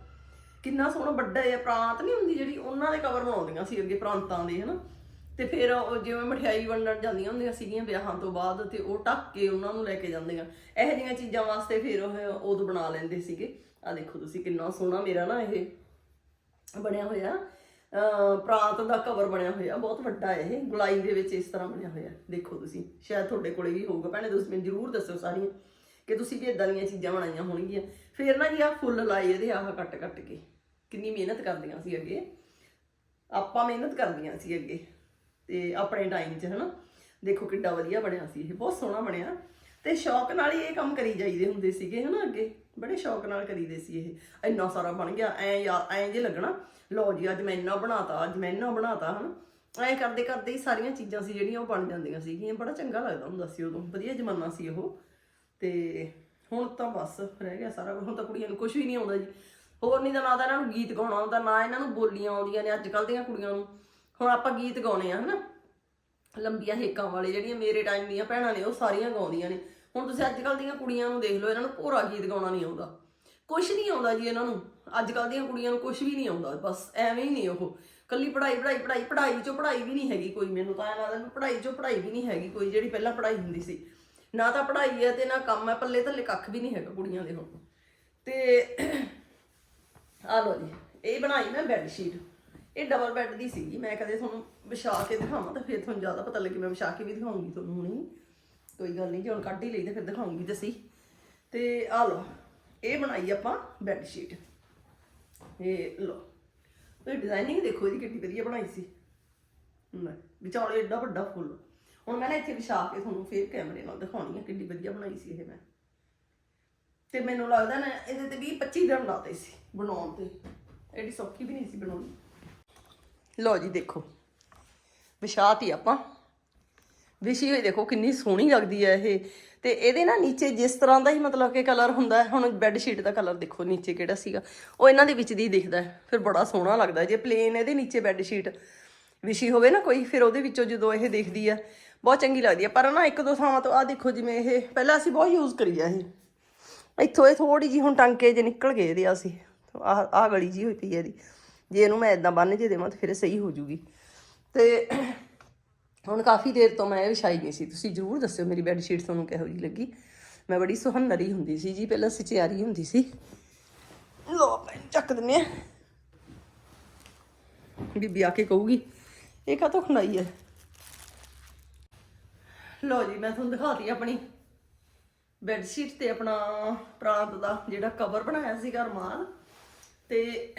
ਕਿੰਨਾ ਸੋਹਣਾ ਵੱਡਾ ਜਿਹਾ ਪ੍ਰਾਂਤ ਨਹੀਂ ਹੁੰਦੀ ਜਿਹੜੀ ਉਹਨਾਂ ਦੇ ਕਵਰ ਬਣਾਉਂਦੀਆਂ ਸੀ ਅੱਗੇ ਪ੍ਰਾਂਤਾਂ ਦੇ, ਹਨਾ? ਤੇ ਫਿਰ ਉਹ ਜਿਵੇਂ ਮਠਿਆਈ ਵੰਡਣ ਜਾਂਦੀਆਂ ਹੁੰਦੀਆਂ ਸੀਗੀਆਂ ਵਿਆਹਾਂ ਤੋਂ ਬਾਅਦ ਤੇ ਉਹ ਢੱਕ ਕੇ ਉਹਨਾਂ ਨੂੰ ਲੈ ਕੇ ਜਾਂਦੀਆਂ। ਇਹੋ ਜਿਹੀਆਂ ਚੀਜ਼ਾਂ ਵਾਸਤੇ ਫਿਰ ਉਹ ਉਦੋਂ ਬਣਾ ਲੈਂਦੇ ਸੀਗੇ। ਆ ਦੇਖੋ ਤੁਸੀਂ ਕਿੰਨਾ ਸੋਹਣਾ ਮੇਰਾ ਨਾ ਇਹ ਬਣਿਆ ਹੋਇਆ। ਪ੍ਰਾਂਤ ਦਾ ਕਵਰ ਬਣਿਆ ਹੋਇਆ, ਬਹੁਤ ਵੱਡਾ ਹੈ ਇਹ। ਗੁਲਾਈ ਦੇ ਵਿੱਚ ਇਸ ਤਰ੍ਹਾਂ ਬਣਿਆ ਹੋਇਆ। ਦੇਖੋ ਤੁਸੀਂ, ਸ਼ਾਇਦ ਤੁਹਾਡੇ ਕੋਲੇ ਵੀ ਹੋਊਗਾ। ਭੈਣੇ ਤੁਸੀਂ ਮੈਨੂੰ ਜ਼ਰੂਰ ਦੱਸਿਓ ਸਾਰੀਆਂ ਕਿ ਤੁਸੀਂ ਵੀ ਇਦਾਂ ਦੀਆਂ ਚੀਜ਼ਾਂ ਬਣਾਈਆਂ ਹੋਣਗੀਆਂ। ਫਿਰ ਨਾ ਜੀ ਆ ਫੁੱਲ ਲਾਏ ਇਹਦੇ ਆਹ ਕੱਟ ਕੱਟ ਕੇ। ਕਿੰਨੀ ਮਿਹਨਤ ਕਰਦੀਆਂ ਸੀ ਅੱਗੇ। ਆਪਾਂ ਮਿਹਨਤ ਕਰਦੀਆਂ ਸੀ ਅੱਗੇ। ਤੇ ਆਪਣੇ ਟਾਈਮ 'ਚ, ਹਨਾ? ਦੇਖੋ ਕਿੱਡਾ ਵਧੀਆ ਬਣਿਆ ਸੀ ਇਹ, ਬਹੁਤ ਸੋਹਣਾ ਬਣਿਆ। ਤੇ ਸ਼ੌਕ ਨਾਲ ਹੀ ਇਹ ਕੰਮ ਕਰੀ ਜਾਈਦੇ ਹੁੰਦੇ ਸੀਗੇ, ਹਨਾ ਅੱਗੇ? ਬੜੇ ਸ਼ੌਕ ਨਾਲ ਕਰੀਦੇ ਸੀ ਇਹ। ਇੰਨਾ ਸਾਰਾ ਬਣ ਗਿਆ, ਐ ਯਾਰ ਐ ਜੇ ਲੱਗਣਾ, ਲਓ ਜੀ, ਅੱਜ ਮੈਂ ਇੰਨਾ ਬਣਾਤਾ, ਅੱਜ ਮੈਂ ਇੰਨਾ ਬਣਾਤਾ, ਹਨ? ਐ ਕਰਦੇ ਕਰਦੇ ਹੀ ਸਾਰੀਆਂ ਚੀਜ਼ਾਂ ਸੀ ਜਿਹੜੀਆਂ ਉਹ ਬਣ ਜਾਂਦੀਆਂ ਸੀਗੀਆਂ। ਬੜਾ ਚੰਗਾ ਲੱਗਦਾ ਹੁੰਦਾ ਸੀ ਉਦੋਂ, ਵਧੀਆ ਜ਼ਮਾਨਾ ਸੀ ਉਹ। ਤੇ ਹੁਣ ਤਾਂ ਬਸ ਰਹਿ ਗਿਆ ਸਾਰਾ, ਹੁਣ ਤਾਂ ਕੁੜੀਆਂ ਨੂੰ ਕੁਝ ਵੀ ਨਹੀਂ ਆਉਂਦਾ ਜੀ। ਹੋਰ ਨਹੀਂ ਤਾਂ ਨਾ ਤਾਂ ਇਹਨਾਂ ਨੂੰ ਗੀਤ ਗਾਉਣਾ ਆਉਂਦਾ, ਨਾ ਇਹਨਾਂ ਨੂੰ ਬੋਲੀਆਂ ਆਉਂਦੀਆਂ ਨੇ, ਅੱਜ ਕੱਲ੍ਹ ਦੀਆਂ ਕੁੜੀਆਂ ਨੂੰ। ਹੁਣ ਆਪਾਂ ਗੀਤ ਗਾਉਣੇ ਆ, ਹਨਾ? ਲੰਬੀਆਂ ਹੇਕਾਂ ਵਾਲੇ ਜਿਹੜੀਆਂ ਮੇਰੇ ਟਾਈਮ ਦੀਆਂ ਭੈਣਾਂ ਨੇ, ਉਹ ਸਾਰੀਆਂ ਗਾਉਂਦੀਆਂ ਨੇ। ਹੁਣ ਤੁਸੀਂ ਅੱਜ ਕੱਲ੍ਹ ਦੀਆਂ ਕੁੜੀਆਂ ਨੂੰ ਦੇਖ ਲਓ, ਇਹਨਾਂ ਨੂੰ ਭੋਰਾ ਗੀਤ ਗਾਉਣਾ ਨਹੀਂ ਆਉਂਦਾ। ਕੁਝ ਨਹੀਂ ਆਉਂਦਾ ਜੀ ਇਹਨਾਂ ਨੂੰ। ਅੱਜ ਕੱਲ੍ਹ ਦੀਆਂ ਕੁੜੀਆਂ ਨੂੰ ਕੁਝ ਵੀ ਨਹੀਂ ਆਉਂਦਾ, ਬਸ ਐਵੇਂ ਹੀ ਨਹੀਂ ਉਹ। ਕੱਲੀ ਪੜ੍ਹਾਈ ਪੜ੍ਹਾਈ ਪੜ੍ਹਾਈ ਪੜ੍ਹਾਈ ਚੋਂ ਪੜ੍ਹਾਈ ਵੀ ਨਹੀਂ ਹੈਗੀ ਕੋਈ। ਮੈਨੂੰ ਤਾਂ ਐਂ ਲੱਗਦਾ ਵੀ ਪੜ੍ਹਾਈ ਚੋਂ ਪੜ੍ਹਾਈ ਵੀ ਨਹੀਂ ਹੈਗੀ ਕੋਈ, ਜਿਹੜੀ ਪਹਿਲਾਂ ਪੜ੍ਹਾਈ ਹੁੰਦੀ ਸੀ। ਨਾ ਤਾਂ ਪੜ੍ਹਾਈ ਹੈ ਤੇ ਨਾ ਕੰਮ ਹੈ ਪੱਲੇ ਥੱਲੇ ਕੱਖ ਵੀ ਨਹੀਂ ਹੈਗਾ ਕੁੜੀਆਂ ਦੇ ਹੁਣ। ਤੇ ਆ ਲੋ ਜੀ, ਇਹ ਬਣਾਈ ਮੈਂ ਬੈੱਡ ਸ਼ੀਟ ਇਹ ਡਬਲ ਬੈੱਡ ਦੀ ਸੀਗੀ, ਮੈਂ ਕਦੇ ਤੁਹਾਨੂੰ ਵਿਛਾ ਕੇ ਦਿਖਾਵਾਂ ਤਾਂ ਫਿਰ ਤੁਹਾਨੂੰ ਜ਼ਿਆਦਾ ਪਤਾ ਲੱਗੇ, ਮੈਂ ਵਿਛਾ ਕੇ ਵੀ ਦਿਖਾਉਂਗੀ ਤੁਹਾਨੂੰ ਹੁਣੀ। ਕੋਈ ਗੱਲ ਨਹੀਂ, ਜੇ ਹੁਣ ਕੱਢ ਹੀ ਲਈ ਤਾਂ ਫਿਰ ਦਿਖਾਉਂਗੀ ਤੇ ਸਹੀ ਤੇ ਆ ਲਓ, ਇਹ ਬਣਾਈ ਆਪਾਂ ਬੈੱਡ ਸ਼ੀਟ ਇਹ ਲਓ ਇਹ ਡਿਜ਼ਾਈਨਿੰਗ ਦੇਖੋ ਇਹਦੀ ਕਿੰਨੀ ਵਧੀਆ ਬਣਾਈ ਸੀ। ਲੈ ਵਿਚਾਲੇ ਏਡਾ ਵੱਡਾ ਫੁੱਲ। ਹੁਣ ਮੈਂ ਨਾ ਇੱਥੇ ਵਿਛਾ ਕੇ ਤੁਹਾਨੂੰ ਫੇਰ ਕੈਮਰੇ ਨਾਲ ਦਿਖਾਉਣੀ ਹੈ ਕਿੰਨੀ ਵਧੀਆ ਬਣਾਈ ਸੀ ਇਹ ਮੈਂ। ਤੇ ਮੈਨੂੰ ਲੱਗਦਾ ਨਾ, ਇਹਦੇ ਤੇ 20 25 ਦਿਨ ਲਾਤੇ ਸੀ ਬਣਾਉਣ ਤੇ। ਐਡੀ ਸੌਖੀ ਵੀ ਨਹੀਂ ਸੀ ਬਣਾਉਣੀ। ਲਓ ਜੀ ਦੇਖੋ। ਵਿਛਾਤੀ ਆਪਾਂ। ਵਿਛੀ ਹੋਈ ਦੇਖੋ ਕਿੰਨੀ ਸੋਹਣੀ ਲੱਗਦੀ ਹੈ ਇਹ। ਤੇ ਇਹਦੇ ਨਾ ਨੀਚੇ ਜਿਸ ਤਰ੍ਹਾਂ ਦਾ ਹੀ ਮਤਲਬ ਕਿ ਕਲਰ ਹੁੰਦਾ ਹੈ, ਹੁਣ ਬੈੱਡ ਸ਼ੀਟ ਦਾ ਕਲਰ ਦੇਖੋ ਨੀਚੇ ਕਿਹੜਾ ਸੀਗਾ। ਉਹ ਇਹਨਾਂ ਦੇ ਵਿੱਚ ਦੀ ਦਿਖਦਾ ਫਿਰ ਬੜਾ ਸੋਹਣਾ ਲੱਗਦਾ ਜੇ ਪਲੇਨ ਇਹਦੇ ਨੀਚੇ ਬੈੱਡ ਸ਼ੀਟ ਵਿਛੀ ਹੋਵੇ ਨਾ ਕੋਈ, ਫਿਰ ਉਹਦੇ ਵਿੱਚੋਂ ਜਦੋਂ ਇਹ ਦੇਖਦੀ ਆ ਬਹੁਤ ਚੰਗੀ ਲੱਗਦੀ ਆ ਪਰ ਨਾ ਇੱਕ ਦੋ ਥਾਵਾਂ ਤੋਂ ਆ ਦੇਖੋ ਜਿਵੇਂ ਇਹ, ਪਹਿਲਾਂ ਅਸੀਂ ਬਹੁਤ ਯੂਜ਼ ਕਰੀ ਆ ਇਹ। ਇੱਥੋਂ ਇਹ ਥੋੜੀ ਜੀ ਹੁਣ ਟਾਂਕੇ ਜੇ ਨਿਕਲ ਗਏ ਇਹਦੇ ਅਸੀਂ। ਆਹ ਆਹ ਗਲੀ ਜੀ ਹੋਈ ਪਈ ਹੈ ਇਹਦੀ। ਜੇ ਇਹਨੂੰ ਮੈਂ ਇਦਾਂ ਬੰਨ ਜੇ ਦੇਵਾਂ ਤਾਂ ਫਿਰ ਸਹੀ ਹੋ ਜੂਗੀ। ਤੇ ਹੁਣ ਕਾਫੀ ਦੇਰ ਤੋਂ ਮੈਂ ਇਹ ਵਿਛਾਈ ਨਹੀਂ ਸੀ। ਤੁਸੀਂ ਜਰੂਰ ਦੱਸਿਓ, ਮੇਰੀ ਬੈੱਡ ਸ਼ੀਟ ਤੁਹਾਨੂੰ ਕਿਹੋ ਜੀ ਲੱਗੀ। ਮੈਂ ਬੜੀ ਸੁਹੰਨਰੀ ਹੁੰਦੀ ਸੀ ਜੀ, ਪਹਿਲਾਂ ਸਚਿਆਰੀ ਹੁੰਦੀ ਸੀ। ਲੋ ਆਪਾਂ ਚੱਕ ਦਿੰਨੇ ਆ। ਬੀਬੀ ਆ ਕੇ ਕਹੂਗੀ, ਇਹ ਕਾਹਤੋਂ ਖਣਾਈ ਹੈ ਲੋ ਜੀ, ਮੈਂ ਤੁਹਾਨੂੰ ਦਿਖਾਤੀ ਆਪਣੀ ਬੈੱਡ ਸ਼ੀਟ ਤੇ ਆਪਣਾ ਪ੍ਰਾਂਤ ਦਾ ਜਿਹੜਾ ਕਵਰ ਬਣਾਇਆ ਸੀਗਾ ਅਰਮਾਨ ਤੇ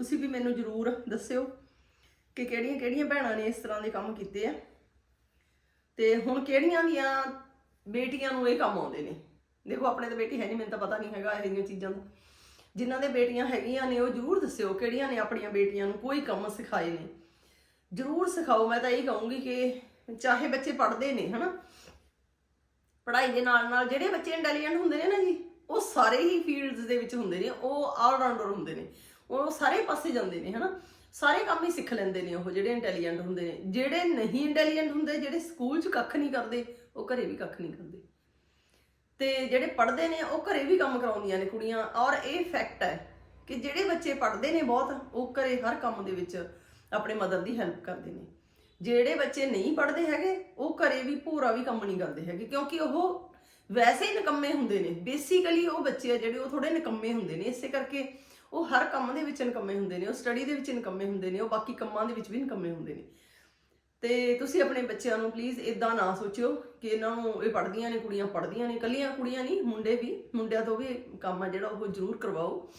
ਤੁਸੀਂ ਵੀ ਮੈਨੂੰ ਜਰੂਰ ਦੱਸਿਓ ਕਿ ਕਿਹੜੀਆਂ ਕਿਹੜੀਆਂ ਭੈਣਾਂ ਨੇ ਇਸ ਤਰ੍ਹਾਂ ਦੇ ਕੰਮ ਕੀਤੇ ਆ। ਤੇ ਹੁਣ ਕਿਹੜੀਆਂ ਦੀਆਂ ਬੇਟੀਆਂ ਨੂੰ ਇਹ ਕੰਮ ਆਉਂਦੇ ਨੇ? ਦੇਖੋ, ਆਪਣੇ ਤਾਂ ਬੇਟੀ ਹੈ ਨਹੀਂ ਮੈਨੂੰ ਤਾਂ ਪਤਾ ਨਹੀਂ ਹੈਗਾ ਇਹ ਜਿਹੀਆਂ ਚੀਜ਼ਾਂ ਦਾ ਜਿਨ੍ਹਾਂ ਦੇ ਬੇਟੀਆਂ ਹੈਗੀਆਂ ਨੇ, ਉਹ ਜਰੂਰ ਦੱਸਿਓ ਕਿਹੜੀਆਂ ਨੇ ਆਪਣੀਆਂ ਬੇਟੀਆਂ ਨੂੰ ਕੋਈ ਕੰਮ ਸਿਖਾਏ ਨੇ। ਜਰੂਰ ਸਿਖਾਓ, ਮੈਂ ਤਾਂ ਇਹ ਕਹੂੰਗੀ ਕਿ ਚਾਹੇ ਬੱਚੇ ਪੜ੍ਹਦੇ ਨੇ, ਹਨਾ? ਪੜ੍ਹਾਈ ਦੇ ਨਾਲ ਨਾਲ ਜਿਹੜੇ ਬੱਚੇ ਇੰਟੈਲੀਜੈਂਟ ਹੁੰਦੇ ਨੇ ਨਾ ਜੀ, ਉਹ ਸਾਰੇ ਹੀ ਫੀਲਡਸ ਦੇ ਵਿੱਚ ਹੁੰਦੇ ਨੇ, ਉਹ ਆਲ ਆਲਰਾਊਂਡਰ ਹੁੰਦੇ ਨੇ। ਉਹ ਸਾਰੇ ਪਾਸੇ ਜਾਂਦੇ ਨੇ, ਹਨਾ? ਸਾਰੇ ਕੰਮ ਹੀ ਸਿੱਖ ਲੈਂਦੇ ਨੇ ਉਹ, ਜਿਹੜੇ ਇੰਟੈਲੀਜੈਂਟ ਹੁੰਦੇ ਨੇ। ਜਿਹੜੇ ਨਹੀਂ ਇੰਟੈਲੀਜੈਂਟ ਹੁੰਦੇ, ਜਿਹੜੇ ਸਕੂਲ 'ਚ ਕੱਖ ਨਹੀਂ ਕਰਦੇ, ਉਹ ਘਰੇ ਵੀ ਕੱਖ ਨਹੀਂ ਕਰਦੇ। ਤੇ ਜਿਹੜੇ ਪੜ੍ਹਦੇ ਨੇ, ਉਹ ਘਰੇ ਵੀ ਕੰਮ ਕਰਾਉਂਦੀਆਂ ਨੇ ਕੁੜੀਆਂ। ਔਰ ਇਹ ਫੈਕਟ ਹੈ ਕਿ ਜਿਹੜੇ ਬੱਚੇ ਪੜ੍ਹਦੇ ਨੇ ਬਹੁਤ, ਉਹ ਘਰੇ ਹਰ ਕੰਮ ਦੇ ਵਿੱਚ ਆਪਣੇ ਮਦਰ ਦੀ ਹੈਲਪ ਕਰਦੇ ਨੇ। ਜਿਹੜੇ ਬੱਚੇ ਨਹੀਂ ਪੜ੍ਹਦੇ ਹੈਗੇ, ਉਹ ਘਰੇ ਵੀ ਪੂਰਾ ਵੀ ਕੰਮ ਨਹੀਂ ਕਰਦੇ ਹੈਗੇ। ਕਿਉਂਕਿ ਉਹ ਵੈਸੇ ਹੀ ਨਿਕੰਮੇ ਹੁੰਦੇ ਨੇ। ਬੇਸਿਕਲੀ ਉਹ ਬੱਚੇ ਆ ਜਿਹੜੇ, ਉਹ ਥੋੜੇ ਨਿਕੰਮੇ ਹੁੰਦੇ ਨੇ। ਇਸੇ ਕਰਕੇ ਉਹ ਹਰ ਕੰਮ ਦੇ ਵਿੱਚ ਨਿਕੰਮੇ ਹੁੰਦੇ ਨੇ, ਉਹ ਸਟੱਡੀ ਦੇ ਵਿੱਚ ਨਿਕੰਮੇ ਹੁੰਦੇ ਨੇ, ਉਹ ਬਾਕੀ ਕੰਮਾਂ ਦੇ ਵਿੱਚ ਵੀ ਨਿਕੰਮੇ ਹੁੰਦੇ ਨੇ। ਤੇ ਤੁਸੀਂ ਆਪਣੇ ਬੱਚਿਆਂ ਨੂੰ ਪਲੀਜ਼ ਇਦਾਂ ਨਾ ਸੋਚਿਓ ਕਿ ਇਹਨਾਂ ਨੂੰ ਇਹ ਪੜ੍ਹਦੀਆਂ ਨੇ, ਕੁੜੀਆਂ ਪੜ੍ਹਦੀਆਂ ਨੇ ਕੱਲੀਆਂ ਕੁੜੀਆਂ ਨਹੀਂ, ਮੁੰਡੇ ਵੀ, ਮੁੰਡਿਆਂ ਤੋਂ ਵੀ ਕੰਮ ਆ ਜਿਹੜਾ ਉਹ ਜ਼ਰੂਰ ਕਰਵਾਓ।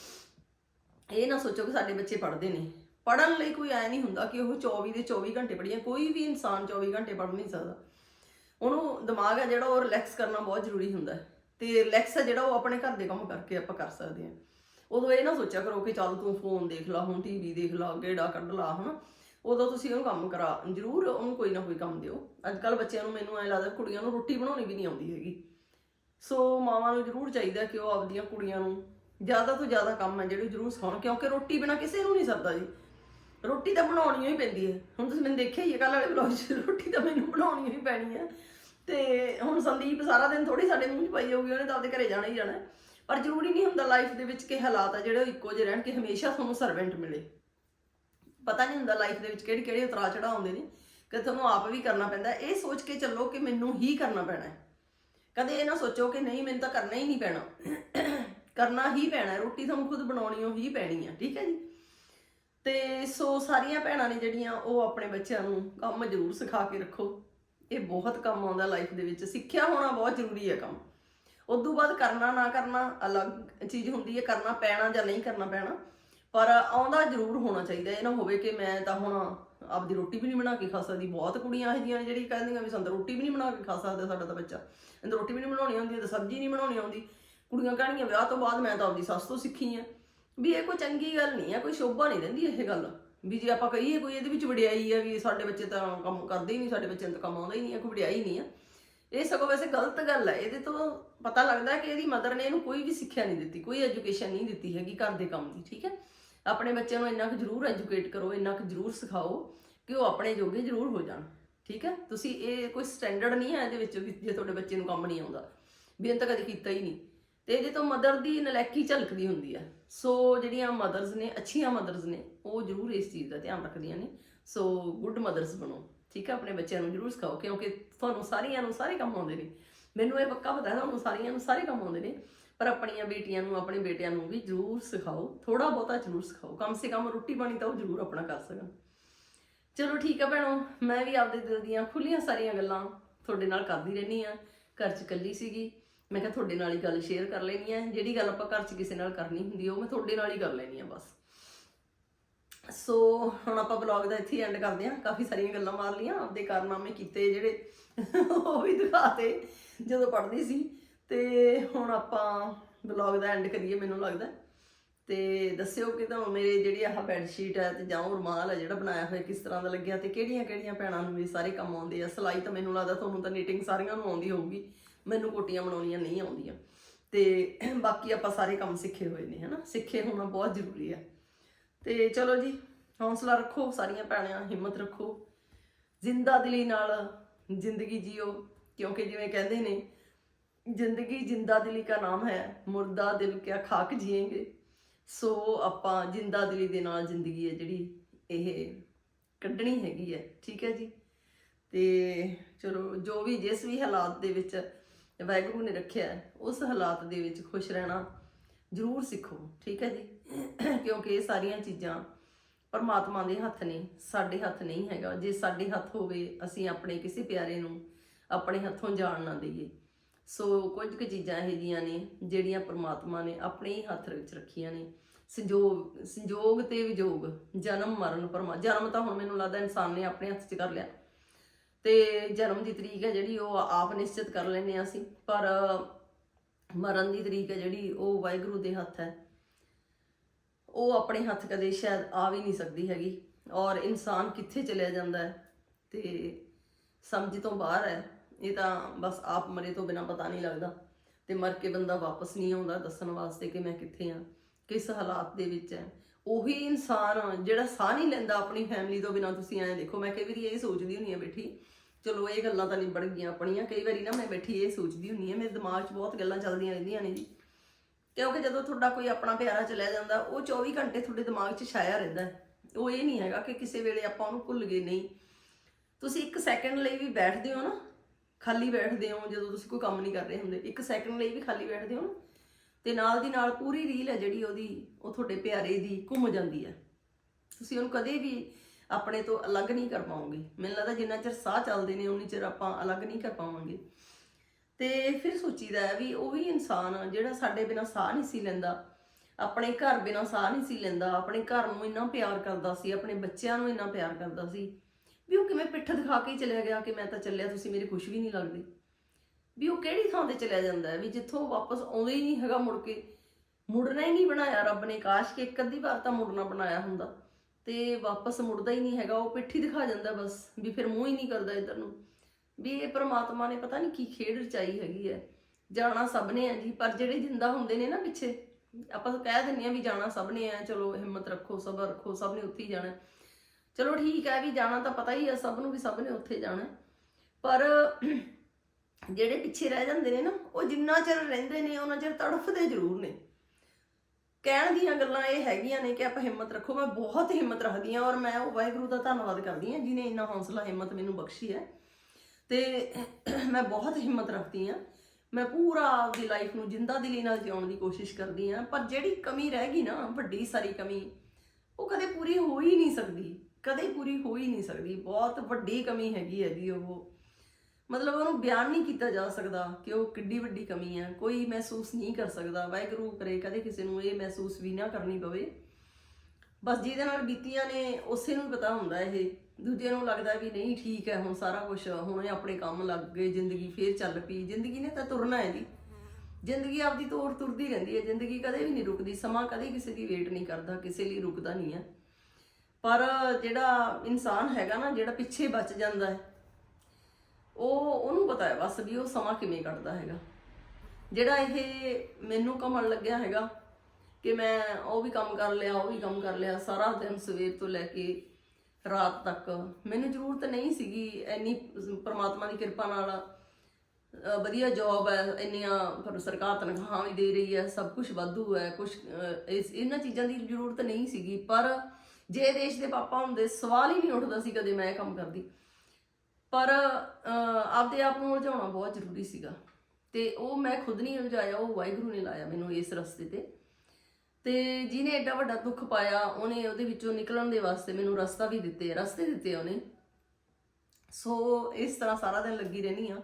ਇਹ ਨਾ ਸੋਚੋ ਕਿ ਸਾਡੇ ਬੱਚੇ ਪੜ੍ਹਦੇ ਨੇ। ਪੜਨ ਲਈ ਕੋਈ ਐ ਨਹੀਂ ਹੁੰਦਾ ਕਿ ਉਹ 24 ਦੇ 24 ਘੰਟੇ ਪੜ੍ਹੀਆਂ ਕੋਈ ਵੀ ਇਨਸਾਨ 24 ਘੰਟੇ ਪੜ੍ਹ ਨਹੀਂ ਸਕਦਾ। ਉਹਨੂੰ ਦਿਮਾਗ ਹੈ ਜਿਹੜਾ ਉਹ ਰਿਲੈਕਸ ਕਰਨਾ ਬਹੁਤ ਜ਼ਰੂਰੀ ਹੁੰਦਾ ਹੈ। ਤੇ ਰਿਲੈਕਸ ਹੈ ਜਿਹੜਾ ਉਹ ਆਪਣੇ ਘਰ ਦੇ ਕੰਮ ਕਰਕੇ ਆਪਾਂ ਕਰ ਸਕਦੇ ਹਾਂ। ਉਦੋਂ ਇਹ ਨਾ ਸੋਚਿਆ ਕਰੋ ਕਿ ਚੱਲ ਤੂੰ ਫੋਨ ਦੇਖ ਲਾ, ਹੁਣ ਟੀਵੀ ਦੇਖ ਲਾ, ਗੇੜਾ ਕੱਢ ਲਾ, ਹਨਾ। ਉਦੋਂ ਤੁਸੀਂ ਉਹਨੂੰ ਕੰਮ ਕਰਾ, ਜ਼ਰੂਰ ਉਹਨੂੰ ਕੋਈ ਨਾ ਕੋਈ ਕੰਮ ਦਿਓ। ਅੱਜ ਕੱਲ ਬੱਚਿਆਂ ਨੂੰ ਮੈਨੂੰ ਐ ਲੱਗਦਾ ਕੁੜੀਆਂ ਨੂੰ ਰੋਟੀ ਬਣਾਉਣੀ ਵੀ ਨਹੀਂ ਆਉਂਦੀ ਹੈਗੀ। ਸੋ ਮਾਵਾਂ ਨੂੰ ਜ਼ਰੂਰ ਚਾਹੀਦਾ ਕਿ ਉਹ ਆਪਦੀਆਂ ਕੁੜੀਆਂ ਨੂੰ ਜ਼ਿਆਦਾ ਤੋਂ ਜ਼ਿਆਦਾ ਕੰਮ ਹੈ ਜਿਹੜੇ ਜ਼ਰੂਰ ਸਿਖਾਉਣ, ਕਿਉਂਕਿ ਰੋਟੀ ਬਿਨਾ ਕਿਸੇ ਨੂੰ ਨਹੀਂ ਸਰਦਾ ਜੀ। ਰੋਟੀ ਤਾਂ ਬਣਾਉਣੀ ਹੀ ਪੈਂਦੀ ਹੈ। ਹੁਣ ਤੁਸੀਂ ਮੈਨੂੰ ਦੇਖਿਆ ਹੀ ਹੈ ਕੱਲ ਵਾਲੇ ਵਲੌਗ 'ਚ ਰੋਟੀ ਤਾਂ ਮੈਨੂੰ ਬਣਾਉਣੀ ਹੀ ਪੈਣੀ ਹੈ। ਤੇ ਹੁਣ ਸੰਦੀਪ ਸਾਰਾ ਦਿਨ ਥੋੜੀ ਸਾਡੇ ਮੂੰਹ 'ਚ ਪਾਈ ਜਾਊਗੀ, ਉਹਨੇ ਤਾਂ ਆਪਦੇ ਘਰੇ ਜਾਣਾ ਹੀ ਜਾਣਾ। ਪਰ ਜ਼ਰੂਰੀ ਨਹੀਂ ਹੁੰਦਾ ਲਾਈਫ ਦੇ ਵਿੱਚ ਕਿ ਹਾਲਾਤ ਆ ਜਿਹੜੇ ਉਹ ਇੱਕੋ ਜਿਹੇ ਰਹਿਣ, ਕਿ ਹਮੇਸ਼ਾ ਤੁਹਾਨੂੰ ਸਰਵੈਂਟ ਮਿਲੇ। ਪਤਾ ਨਹੀਂ ਹੁੰਦਾ ਲਾਈਫ ਦੇ ਵਿੱਚ ਕਿਹੜੇ ਕਿਹੜੇ ਉਤਰਾ ਚੜਾ ਆਉਂਦੇ ਨੇ, ਕਿ ਤੁਹਾਨੂੰ ਆਪ ਵੀ ਕਰਨਾ ਪੈਂਦਾ ਇਹ ਸੋਚ ਕੇ ਚੱਲੋ ਕਿ ਮੈਨੂੰ ਹੀ ਕਰਨਾ ਪੈਣਾ ਹੈ। ਕਦੇ ਇਹ ਨਾ ਸੋਚੋ ਕਿ ਨਹੀਂ, ਮੈਨੂੰ ਤਾਂ ਕਰਨਾ ਹੀ ਨਹੀਂ ਪੈਣਾ। ਕਰਨਾ ਹੀ ਪੈਣਾ ਰੋਟੀ ਤੁਹਾਨੂੰ ਖੁਦ ਬਣਾਉਣੀ ਉਹ ਹੀ ਪੈਣੀ ਹੈ। ਠੀਕ ਹੈ ਜੀ? ਤੇ ਸੋ ਸਾਰੀਆਂ ਭੈਣਾਂ ਨੇ ਜਿਹੜੀਆਂ, ਉਹ ਆਪਣੇ ਬੱਚਿਆਂ ਨੂੰ ਕੰਮ ਜ਼ਰੂਰ ਸਿਖਾ ਕੇ ਰੱਖੋ। ਇਹ ਬਹੁਤ ਕੰਮ ਆਉਂਦਾ ਲਾਈਫ ਦੇ ਵਿੱਚ। ਸਿੱਖਿਆ ਹੋਣਾ ਬਹੁਤ ਜ਼ਰੂਰੀ ਹੈ ਕੰਮ। ਉਦੋਂ ਬਾਅਦ ਕਰਨਾ ਨਾ ਕਰਨਾ ਅਲੱਗ ਚੀਜ਼ ਹੁੰਦੀ ਹੈ, ਕਰਨਾ ਪੈਣਾ ਜਾਂ ਨਹੀਂ ਕਰਨਾ ਪੈਣਾ। ਪਰ ਆਉਂਦਾ ਜ਼ਰੂਰ ਹੋਣਾ ਚਾਹੀਦਾ, ਇਹ ਨਾ ਹੋਵੇ ਕਿ ਮੈਂ ਤਾਂ ਹੁਣ ਆਪਦੀ ਰੋਟੀ ਵੀ ਨਹੀਂ ਬਣਾ ਕੇ ਖਾ ਸਕਦੀ। ਬਹੁਤ ਕੁੜੀਆਂ ਇਹੋ ਜਿਹੀਆਂ ਨੇ ਜਿਹੜੀ ਕਹਿੰਦੀਆਂ ਵੀ ਸਾਨੂੰ ਰੋਟੀ ਵੀ ਨਹੀਂ ਬਣਾ ਕੇ ਖਾ ਸਕਦਾ ਸਾਡਾ ਤਾਂ ਬੱਚਾ। ਇਹਨੂੰ ਰੋਟੀ ਵੀ ਨਹੀਂ ਬਣਾਉਣੀ ਆਉਂਦੀ ਤੇ ਸਬਜ਼ੀ ਨਹੀਂ ਬਣਾਉਣੀ ਆਉਂਦੀ। ਕੁੜੀਆਂ ਕਹਿਣਗੀਆਂ ਵਿਆਹ ਤੋਂ ਬਾਅਦ ਮੈਂ ਤਾਂ ਆਪਦੀ ਸੱਸ ਤੋਂ ਸਿੱਖੀ ਆ। ਵੀ ਇਹ ਕੋਈ ਚੰਗੀ ਗੱਲ ਨਹੀਂ ਆ, ਕੋਈ ਸ਼ੋਭਾ ਨਹੀਂ ਰਹਿੰਦੀ ਇਹ ਗੱਲ। ਵੀ ਜੇ ਆਪਾਂ ਕਹੀਏ ਕੋਈ ਇਹਦੇ ਵਿੱਚ ਵਡਿਆਈ ਆ ਵੀ ਸਾਡੇ ਬੱਚੇ ਤਾਂ ਕੰਮ ਕਰਦੇ ਹੀ ਨਹੀਂ, ਸਾਡੇ ਬੱਚੇ ਨੂੰ ਤਾਂ ਕੰਮ ਆਉਂਦਾ ਹੀ ਨਹੀਂ ਆ, ਕੋਈ ਵਡਿਆਈ ਨਹੀਂ ਆ। ਇਹ ਸਗੋਂ ਵੈਸੇ ਗਲਤ ਗੱਲ ਹੈ ਇਹਦੇ ਤੋਂ ਪਤਾ ਲੱਗਦਾ ਕਿ ਇਹਦੀ ਮਦਰ ਨੇ ਇਹਨੂੰ ਕੋਈ ਵੀ ਸਿੱਖਿਆ ਨਹੀਂ ਦਿੱਤੀ, ਕੋਈ ਐਜੂਕੇਸ਼ਨ ਨਹੀਂ ਦਿੱਤੀ ਹੈਗੀ ਘਰ ਦੇ ਕੰਮ ਦੀ, ਠੀਕ ਹੈ? ਆਪਣੇ ਬੱਚਿਆਂ ਨੂੰ ਇੰਨਾ ਕੁ ਜ਼ਰੂਰ ਐਜੂਕੇਟ ਕਰੋ, ਇੰਨਾ ਕੁ ਜ਼ਰੂਰ ਸਿਖਾਓ ਕਿ ਉਹ ਆਪਣੇ ਜੋਗੇ ਜ਼ਰੂਰ ਹੋ ਜਾਣ, ਠੀਕ ਹੈ? ਤੁਸੀਂ ਇਹ ਕੋਈ ਸਟੈਂਡਰਡ ਨਹੀਂ ਹੈ ਇਹਦੇ ਵਿੱਚ ਵੀ ਜੇ ਤੁਹਾਡੇ ਬੱਚੇ ਨੂੰ ਕੰਮ ਨਹੀਂ ਆਉਂਦਾ, ਵੀ ਇਹਨੇ ਤਾਂ ਕਦੇ ਕੀਤਾ ਹੀ ਨਹੀਂ। ਤੇ ਇਹਦੇ ਤੋਂ ਮਦਰ ਦੀ ਨਲੈਕੀ ਝਲਕਦੀ ਹੁੰਦੀ ਹੈ ਸੋ ਜਿਹੜੀਆਂ ਮਦਰਸ ਨੇ, ਅੱਛੀਆਂ ਮਦਰਸ ਨੇ, ਉਹ ਜ਼ਰੂਰ ਇਸ ਚੀਜ਼ ਦਾ ਧਿਆਨ ਰੱਖਦੀਆਂ ਨੇ। ਸੋ ਗੁੱਡ ਮਦਰਸ ਬਣੋ। ਠੀਕ ਹੈ ਆਪਣੇ ਬੱਚਿਆਂ ਨੂੰ ਜ਼ਰੂਰ ਸਿਖਾਓ, ਕਿਉਂਕਿ ਤੁਹਾਨੂੰ ਸਾਰੀਆਂ ਨੂੰ ਸਾਰੇ ਕੰਮ ਆਉਂਦੇ ਨੇ। ਮੈਨੂੰ ਇਹ ਪੱਕਾ ਪਤਾ ਹੈ, ਤੁਹਾਨੂੰ ਸਾਰੀਆਂ ਨੂੰ ਸਾਰੇ ਕੰਮ ਆਉਂਦੇ ਨੇ, ਪਰ ਆਪਣੀਆਂ ਬੇਟੀਆਂ ਨੂੰ, ਆਪਣੇ ਬੇਟਿਆਂ ਨੂੰ ਵੀ ਜ਼ਰੂਰ ਸਿਖਾਓ ਥੋੜਾ ਬਹੁਤਾ ਜ਼ਰੂਰ ਸਿਖਾਓ। ਕਮ ਸੇ ਕਮ ਰੋਟੀ ਪਾਣੀ ਤਾਂ ਉਹ ਜ਼ਰੂਰ ਆਪਣਾ ਕਰ ਸਕਣ। ਚਲੋ ਠੀਕ ਆ ਭੈਣੋ, ਮੈਂ ਵੀ ਆਪਦੇ ਦਿਲ ਦੀਆਂ ਖੁੱਲੀਆਂ ਸਾਰੀਆਂ ਗੱਲਾਂ ਤੁਹਾਡੇ ਨਾਲ ਕਰਦੀ ਰਹਿੰਦੀ ਆ ਘਰ 'ਚ ਇਕੱਲੀ ਸੀਗੀ, ਮੈਂ ਕਿਹਾ ਤੁਹਾਡੇ ਨਾਲ ਹੀ ਗੱਲ ਸ਼ੇਅਰ ਕਰ ਲੈਣੀ ਆ ਜਿਹੜੀ ਗੱਲ ਆਪਾਂ ਘਰ 'ਚ ਕਿਸੇ ਨਾਲ ਕਰਨੀ ਹੁੰਦੀ ਉਹ ਮੈਂ ਤੁਹਾਡੇ ਨਾਲ ਹੀ ਕਰ ਲੈਣੀ ਆ ਬਸ। ਸੋ ਹੁਣ ਆਪਾਂ ਬਲੌਗ ਦਾ ਇੱਥੇ ਐਂਡ ਕਰਦੇ ਹਾਂ। ਕਾਫੀ ਸਾਰੀਆਂ ਗੱਲਾਂ ਮਾਰ ਲੀਆਂ ਆਪਦੇ ਕਾਰਨਾਮੇ ਕੀਤੇ ਜਿਹੜੇ ਉਹ ਵੀ ਦਿਖਾਤੇ, ਜਦੋਂ ਪੜ੍ਹਦੀ ਸੀ। ਤੇ ਹੁਣ ਆਪਾਂ ਬਲੌਗ ਦਾ ਐਂਡ ਕਰੀਏ, ਮੈਨੂੰ ਲੱਗਦਾ। ਤੇ ਦੱਸਿਓ ਕਿ ਤੁਹਾਨੂੰ ਮੇਰੇ ਜਿਹੜੀ ਆਹ ਬੈੱਡ ਸ਼ੀਟ ਹੈ ਤੇ ਜਾਂ ਉਹ ਰੁਮਾਲ ਹੈ ਜਿਹੜਾ ਬਣਾਇਆ ਹੋਇਆ, ਕਿਸ ਤਰ੍ਹਾਂ ਦਾ ਲੱਗਿਆ ਤੇ ਕਿਹੜੀਆਂ ਕਿਹੜੀਆਂ ਭੈਣਾਂ ਨੂੰ ਇਹ ਸਾਰੇ ਕੰਮ ਆਉਂਦੇ ਆ। ਸਿਲਾਈ ਤਾਂ ਮੈਨੂੰ ਲੱਗਦਾ ਤੁਹਾਨੂੰ ਤਾਂ ਨੀਟਿੰਗ ਸਾਰੀਆਂ ਨੂੰ ਆਉਂਦੀ ਹੋਊਗੀ। ਮੈਨੂੰ ਕੋਟੀਆਂ ਬਣਾਉਣੀਆਂ ਨਹੀਂ ਆਉਂਦੀਆਂ। ਤੇ ਬਾਕੀ ਆਪਾਂ ਸਾਰੇ ਕੰਮ ਸਿੱਖੇ ਹੋਏ ਨੇ, ਹਨਾ? ਸਿੱਖੇ ਹੋਣਾ ਬਹੁਤ ਜ਼ਰੂਰੀ ਹੈ। ਤੇ ਚਲੋ ਜੀ, ਹੌਸਲਾ ਰੱਖੋ, ਸਾਰੀਆਂ ਭੈਣਾਂ, ਹਿੰਮਤ ਰੱਖੋ। ਜ਼ਿੰਦਾ ਦਿਲੀ ਨਾਲ ਜ਼ਿੰਦਗੀ ਜੀਓ, ਕਿਉਂਕਿ ਜਿਵੇਂ ਕਹਿੰਦੇ ਨੇ, ਜ਼ਿੰਦਗੀ ਜ਼ਿੰਦਾ ਦਿਲੀ ਦਾ ਨਾਮ ਹੈ, ਮੁਰਦਾ ਦਿਲ ਕਿਆ ਖਾਕ ਜੀਏਂਗੇ। ਸੋ ਆਪਾਂ ਜ਼ਿੰਦਾ ਦਿਲੀ ਦੇ ਨਾਲ ਜ਼ਿੰਦਗੀ ਹੈ ਜਿਹੜੀ, ਇਹ ਕੱਢਣੀ ਹੈਗੀ ਹੈ, ਠੀਕ ਹੈ ਜੀ? ਤੇ ਚਲੋ, ਜੋ ਵੀ ਜਿਸ ਵੀ ਹਾਲਾਤ ਦੇ ਵਿੱਚ ਵਾਹਿਗੁਰੂ ਨੇ ਰੱਖਿਆ ਉਸ ਹਾਲਾਤ ਦੇ ਵਿੱਚ ਖੁਸ਼ ਰਹਿਣਾ ਜ਼ਰੂਰ ਸਿੱਖੋ, ਠੀਕ ਹੈ ਜੀ? ਕਿਉਂਕਿ ਇਹ ਸਾਰੀਆਂ ਚੀਜ਼ਾਂ ਪਰਮਾਤਮਾ ਦੇ ਹੱਥ ਨੇ, ਸਾਡੇ ਹੱਥ ਨਹੀਂ ਹੈਗਾ। ਜੇ ਸਾਡੇ ਹੱਥ ਹੋਵੇ, ਅਸੀਂ ਆਪਣੇ ਕਿਸੇ ਪਿਆਰੇ ਨੂੰ ਆਪਣੇ ਹੱਥੋਂ ਜਾਣ ਨਾ ਦਈਏ। ਸੋ ਕੁਝ ਕੁ ਚੀਜ਼ਾਂ ਇਹ ਜੀਆਂ ਨੇ, ਜਿਹੜੀਆਂ ਪਰਮਾਤਮਾ ਨੇ ਆਪਣੇ ਹੀ ਹੱਥ ਵਿੱਚ ਰੱਖੀਆਂ ਨੇ। ਸੰਜੋਗ ਸੰਜੋਗ ਤੇ ਵਿਜੋਗ, ਜਨਮ, ਮਰਨ, ਪਰਮਾ, ਜਨਮ ਤਾਂ ਹੁਣ ਮੈਨੂੰ ਲੱਗਦਾ ਇਨਸਾਨ ਨੇ ਆਪਣੇ ਹੱਥ 'ਚ ਕਰ ਲਿਆ। ਤੇ ਜਨਮ ਦੀ ਤਰੀਕ ਹੈ ਜਿਹੜੀ, ਉਹ ਆਪ ਨਿਸ਼ਚਿਤ ਕਰ ਲੈਨੇ ਆ ਅਸੀਂ। ਪਰ ਮਰਨ ਦੀ ਤਰੀਕ ਹੈ ਜਿਹੜੀ, ਉਹ ਵਾਹਿਗੁਰੂ ਦੇ ਹੱਥ ਹੈ। ਉਹ ਆਪਣੇ ਹੱਥ ਕਦੇ ਸ਼ਾਇਦ ਆ ਵੀ ਨਹੀਂ ਸਕਦੀ ਹੈਗੀ। ਔਰ ਇਨਸਾਨ ਕਿੱਥੇ ਚਲਿਆ ਜਾਂਦਾ ਹੈ? ਤੇ ਸਮਝ ਤੋਂ ਬਾਹਰ ਹੈ। ਇਹ ਤਾਂ ਬਸ ਆਪ ਮਰੇ ਤੋਂ ਬਿਨਾ ਪਤਾ ਨਹੀਂ ਲੱਗਦਾ। ਤੇ ਮਰ ਕੇ ਬੰਦਾ ਵਾਪਸ ਨਹੀਂ ਆਉਂਦਾ ਦੱਸਣ ਵਾਸਤੇ ਕਿ ਮੈਂ ਕਿੱਥੇ ਆ, ਕਿਸ ਹਾਲਾਤ ਦੇ ਵਿੱਚ ਹੈ ਉਹੀ ਇਨਸਾਨ ਜਿਹੜਾ ਸਾਹ ਨਹੀਂ ਲੈਂਦਾ ਆਪਣੀ ਫੈਮਿਲੀ ਤੋਂ ਬਿਨਾ, ਤੁਸੀਂ ਐਂ ਦੇਖੋ, ਮੈਂ ਕਈ ਵਾਰੀ ਇਹ ਸੋਚਦੀ ਹੁੰਨੀ ਆ ਬੈਠੀ ਚਲੋ ਇਹ ਗੱਲਾਂ ਤਾਂ ਨਿਬੜ ਗਈਆਂ ਆਪਣੀਆਂ, ਕਈ ਵਾਰੀ ਨਾ ਮੈਂ ਬੈਠੀ ਇਹ ਸੋਚਦੀ ਹੁੰਨੀ ਆ ਮੇਰੇ ਦਿਮਾਗ 'ਚ ਬਹੁਤ ਗੱਲਾਂ ਚੱਲਦੀਆਂ ਰਹਿੰਦੀਆਂ ਨੇ ਜੀ। ਕਿਉਂਕਿ ਜਦੋਂ ਤੁਹਾਡਾ ਕੋਈ ਆਪਣਾ ਪਿਆਰਾ ਚਲਿਆ ਜਾਂਦਾ, ਉਹ 24 ਘੰਟੇ ਤੁਹਾਡੇ ਦਿਮਾਗ 'ਚ ਛਾਇਆ ਰਹਿੰਦਾ ਉਹ ਇਹ ਨਹੀਂ ਹੈਗਾ ਕਿ ਕਿਸੇ ਵੇਲੇ ਆਪਾਂ ਉਹਨੂੰ ਭੁੱਲ ਗਏ ਨਹੀਂ। ਤੁਸੀਂ ਇੱਕ ਸੈਕਿੰਡ ਲਈ ਵੀ ਬੈਠਦੇ ਹੋ ਨਾ, ਖਾਲੀ ਬੈਠਦੇ ਹੋ, ਜਦੋਂ ਤੁਸੀਂ ਕੋਈ ਕੰਮ ਨਹੀਂ ਕਰ ਰਹੇ ਹੁੰਦੇ, ਇੱਕ ਸੈਕਿੰਡ ਲਈ ਵੀ ਖਾਲੀ ਬੈਠਦੇ ਹੋ ਨਾ, ਤੇ ਨਾਲ ਦੀ ਨਾਲ ਪੂਰੀ ਰੀਲ ਹੈ ਜਿਹੜੀ ਉਹਦੀ, ਉਹ ਤੁਹਾਡੇ ਪਿਆਰੇ ਦੀ ਘੁੰਮ ਜਾਂਦੀ ਹੈ। ਤੁਸੀਂ ਉਹਨੂੰ ਕਦੇ ਵੀ ਆਪਣੇ ਤੋਂ ਅਲੱਗ ਨਹੀਂ ਕਰ ਪਾਉਂਗੇ। ਮੈਨੂੰ ਲੱਗਦਾ ਜਿੰਨਾ ਚਿਰ ਸਾਹ ਚੱਲਦੇ ਨੇ, ਉਨੀ ਚਿਰ ਆਪਾਂ ਅਲੱਗ ਨਹੀਂ ਕਰ ਪਾਵਾਂਗੇ। ਤੇ ਫਿਰ ਸੋਚੀਦਾ ਹੈ ਵੀ ਉਹ ਵੀ ਇਨਸਾਨ ਆ, ਜਿਹੜਾ ਸਾਡੇ ਬਿਨਾ ਸਾਹ ਨਹੀਂ ਸੀ ਲੈਂਦਾ। ਆਪਣੇ ਘਰ ਬਿਨਾ ਸਾਹ ਨਹੀਂ ਸੀ ਲੈਂਦਾ, ਆਪਣੇ ਘਰ ਨੂੰ ਇੰਨਾ ਪਿਆਰ ਕਰਦਾ ਸੀ, ਆਪਣੇ ਬੱਚਿਆਂ ਨੂੰ ਇੰਨਾ ਪਿਆਰ ਕਰਦਾ ਸੀ, ਵੀ ਉਹ ਕਿਵੇਂ ਪਿੱਠ ਦਿਖਾ ਕੇ ਹੀ ਚਲਿਆ ਗਿਆ ਕਿ ਮੈਂ ਤਾਂ ਚੱਲਿਆ, ਤੁਸੀਂ ਮੇਰੇ ਕੁਝ ਵੀ ਨਹੀਂ ਲੱਗਦੇ। ਵੀ ਉਹ ਕਿਹੜੀ ਥਾਂ ਤੇ ਚਲਿਆ ਜਾਂਦਾ ਵੀ ਜਿੱਥੋਂ ਵਾਪਸ ਆਉਂਦਾ ਹੀ ਨਹੀਂ ਹੈਗਾ ਮੁੜ ਕੇ। ਮੁੜਨਾ ਹੀ ਨਹੀਂ ਬਣਾਇਆ ਰੱਬ ਨੇ, ਕਾਸ਼ ਕਿ ਇੱਕ ਅੱਧੀ ਵਾਰ ਤਾਂ ਮੁੜਨਾ ਬਣਾਇਆ ਹੁੰਦਾ। ਤੇ ਵਾਪਸ ਮੁੜਦਾ ਹੀ ਨਹੀਂ ਹੈਗਾ, ਉਹ ਪਿੱਠੀ ਦਿਖਾ ਜਾਂਦਾ ਬਸ, ਵੀ ਫਿਰ ਮੂੰਹ ਹੀ ਨਹੀਂ ਕਰਦਾ ਇਧਰ ਨੂੰ। ਵੀ ਇਹ ਪ੍ਰਮਾਤਮਾ ਨੇ ਪਤਾ ਨਹੀਂ ਕੀ ਖੇਡ ਰਚਾਈ ਹੈਗੀ ਹੈ। ਜਾਣਾ ਸਭ ਨੇ ਹੈ ਜੀ, ਪਰ ਜਿਹੜੇ ਜਿੰਦਾ ਹੁੰਦੇ ਨੇ ਨਾ ਪਿੱਛੇ, ਆਪਾਂ ਕਹਿ ਦਿੰਦੇ ਆ ਵੀ ਜਾਣਾ ਸਭ ਨੇ ਹੈ, ਚਲੋ ਹਿੰਮਤ ਰੱਖੋ ਸਬਰ ਰੱਖੋ, ਸਭ ਨੇ ਉੱਥੇ ਹੀ ਜਾਣਾ। ਚਲੋ ਠੀਕ ਹੈ ਵੀ ਜਾਣਾ ਤਾਂ ਪਤਾ ਹੀ ਹੈ ਸਭ ਨੂੰ ਵੀ ਸਭ ਨੇ ਉੱਥੇ ਜਾਣਾ। ਪਰ ਜਿਹੜੇ ਪਿੱਛੇ ਰਹਿ ਜਾਂਦੇ ਨੇ ਨਾ, ਉਹ ਜਿੰਨਾ ਚਿਰ ਰਹਿੰਦੇ ਨੇ, ਉਹਨਾਂ ਚਿਰ ਤੜਫਦੇ ਜ਼ਰੂਰ ਨੇ। ਕਹਿਣ ਦੀਆਂ ਗੱਲਾਂ ਇਹ ਹੈਗੀਆਂ ਨੇ ਕਿ ਆਪਾਂ ਹਿੰਮਤ ਰੱਖੋ, ਮੈਂ ਬਹੁਤ ਹਿੰਮਤ ਰੱਖਦੀ ਹਾਂ ਔਰ ਮੈਂ ਉਹ ਵਾਹਿਗੁਰੂ ਦਾ ਧੰਨਵਾਦ ਕਰਦੀ ਹਾਂ ਜਿਨੇ ਇੰਨਾ ਹੌਸਲਾ, ਹਿੰਮਤ ਮੈਨੂੰ ਬਖਸ਼ੀ ਹੈ। ਤੇ ਮੈਂ ਬਹੁਤ ਹਿੰਮਤ ਰੱਖਦੀ ਹਾਂ। ਮੈਂ ਪੂਰਾ ਆਪਦੀ ਲਾਈਫ ਨੂੰ ਜਿੰਦਾ ਦਿਲੀ ਨਾਲ ਜਿਉਣ ਦੀ ਕੋਸ਼ਿਸ਼ ਕਰਦੀ ਹਾਂ, ਪਰ ਜਿਹੜੀ ਕਮੀ ਰਹਿ ਗਈ ਨਾ, ਵੱਡੀ ਸਾਰੀ ਕਮੀ, ਉਹ ਕਦੇ ਪੂਰੀ ਹੋ ਹੀ ਨਹੀਂ ਸਕਦੀ, ਕਦੇ ਪੂਰੀ ਹੋ ਹੀ ਨਹੀਂ ਸਕਦੀ। ਬਹੁਤ ਵੱਡੀ ਕਮੀ ਹੈਗੀ ਹੈ ਜੀ ਉਹ। ਮਤਲਬ ਉਹਨੂੰ ਬਿਆਨ ਨਹੀਂ ਕੀਤਾ ਜਾ ਸਕਦਾ ਕਿ ਉਹ ਕਿੱਡੀ ਵੱਡੀ ਕਮੀ ਹੈ, ਕੋਈ ਮਹਿਸੂਸ ਨਹੀਂ ਕਰ ਸਕਦਾ, ਵਾਹਿਗੁਰੂ ਕਰੇ ਕਦੇ ਕਿਸੇ ਨੂੰ ਇਹ ਮਹਿਸੂਸ ਵੀ ਨਾ ਕਰਨੀ ਪਵੇ। ਬਸ ਜਿਹਦੇ ਨਾਲ ਬੀਤੀਆਂ ਨੇ, ਉਸੇ ਨੂੰ ਹੀ ਪਤਾ ਹੁੰਦਾ ਇਹ। ਦੂਜਿਆਂ ਨੂੰ ਲੱਗਦਾ ਵੀ ਨਹੀਂ, ਠੀਕ ਹੈ, ਹੁਣ ਸਾਰਾ ਕੁਝ ਹੁਣ ਆਪਣੇ ਕੰਮ ਲੱਗ ਗਏ, ਜ਼ਿੰਦਗੀ ਫੇਰ ਚੱਲ ਪਈ। ਜ਼ਿੰਦਗੀ ਨੇ ਤਾਂ ਤੁਰਨਾ ਹੈ ਜੀ। ਜ਼ਿੰਦਗੀ ਆਪਦੀ ਤੋਰ ਤੁਰਦੀ ਰਹਿੰਦੀ ਹੈ, ਜ਼ਿੰਦਗੀ ਕਦੇ ਵੀ ਨਹੀਂ ਰੁਕਦੀ, ਸਮਾਂ ਕਦੇ ਕਿਸੇ ਦੀ ਵੇਟ ਨਹੀਂ ਕਰਦਾ, ਕਿਸੇ ਲਈ ਰੁਕਦਾ ਨਹੀਂ ਹੈ। ਪਰ ਜਿਹੜਾ ਇਨਸਾਨ ਹੈਗਾ ਨਾ, ਜਿਹੜਾ ਪਿੱਛੇ ਬਚ ਜਾਂਦਾ ਹੈ ਉਹ, ਉਹਨੂੰ ਪਤਾ ਹੈ ਬਸ ਵੀ ਉਹ ਸਮਾਂ ਕਿਵੇਂ ਕੱਢਦਾ ਹੈਗਾ। ਜਿਹੜਾ ਇਹ ਮੈਨੂੰ ਕਮਣ ਲੱਗਿਆ ਹੈਗਾ ਕਿ ਮੈਂ ਉਹ ਵੀ ਕੰਮ ਕਰ ਲਿਆ, ਉਹ ਵੀ ਕੰਮ ਕਰ ਲਿਆ, ਸਾਰਾ ਦਿਨ ਸਵੇਰ ਤੋਂ ਲੈ ਕੇ ਰਾਤ ਤੱਕ। ਮੈਨੂੰ ਜ਼ਰੂਰਤ ਨਹੀਂ ਸੀਗੀ ਇੰਨੀ ਪ੍ਰਮਾਤਮਾ ਦੀ ਕਿਰਪਾ ਨਾਲ ਵਧੀਆ ਜੌਬ ਹੈ, ਇੰਨੀਆਂ ਫਿਰ ਸਰਕਾਰ ਤਨਖਾਹਾਂ ਵੀ ਦੇ ਰਹੀ ਹੈ, ਸਭ ਕੁਝ ਵਾਧੂ ਹੈ ਕੁਝ ਇਸ, ਇਹਨਾਂ ਚੀਜ਼ਾਂ ਦੀ ਜ਼ਰੂਰਤ ਨਹੀਂ ਸੀਗੀ। ਪਰ ਜੇ ਦੇਸ਼ ਦੇ ਪਾਪਾ ਹੁੰਦੇ, ਸਵਾਲ ਹੀ ਨਹੀਂ ਉੱਠਦਾ ਸੀ ਕਦੇ ਮੈਂ ਇਹ ਕੰਮ ਕਰਦੀ। ਪਰ ਆਪਦੇ ਆਪ ਨੂੰ ਉਲਝਾਉਣਾ ਬਹੁਤ ਜ਼ਰੂਰੀ ਸੀਗਾ। ਤੇ ਉਹ ਮੈਂ ਖੁਦ ਨਹੀਂ ਉਲਝਾਇਆ, ਉਹ ਵਾਹਿਗੁਰੂ ਨੇ ਲਾਇਆ ਮੈਨੂੰ ਇਸ ਰਸਤੇ ਤੇ। ਤੇ ਜਿਹਨੇ ਐਡਾ ਵੱਡਾ ਦੁੱਖ ਪਾਇਆ, ਉਹਨੇ ਉਹਦੇ ਵਿੱਚੋਂ ਨਿਕਲਣ ਦੇ ਵਾਸਤੇ ਮੈਨੂੰ ਰਸਤਾ ਵੀ ਦਿੱਤੇ, ਰਸਤੇ ਦਿੱਤੇ ਉਹਨੇ। ਸੋ ਇਸ ਤਰ੍ਹਾਂ ਸਾਰਾ ਦਿਨ ਲੱਗੀ ਰਹਿਣੀ ਆ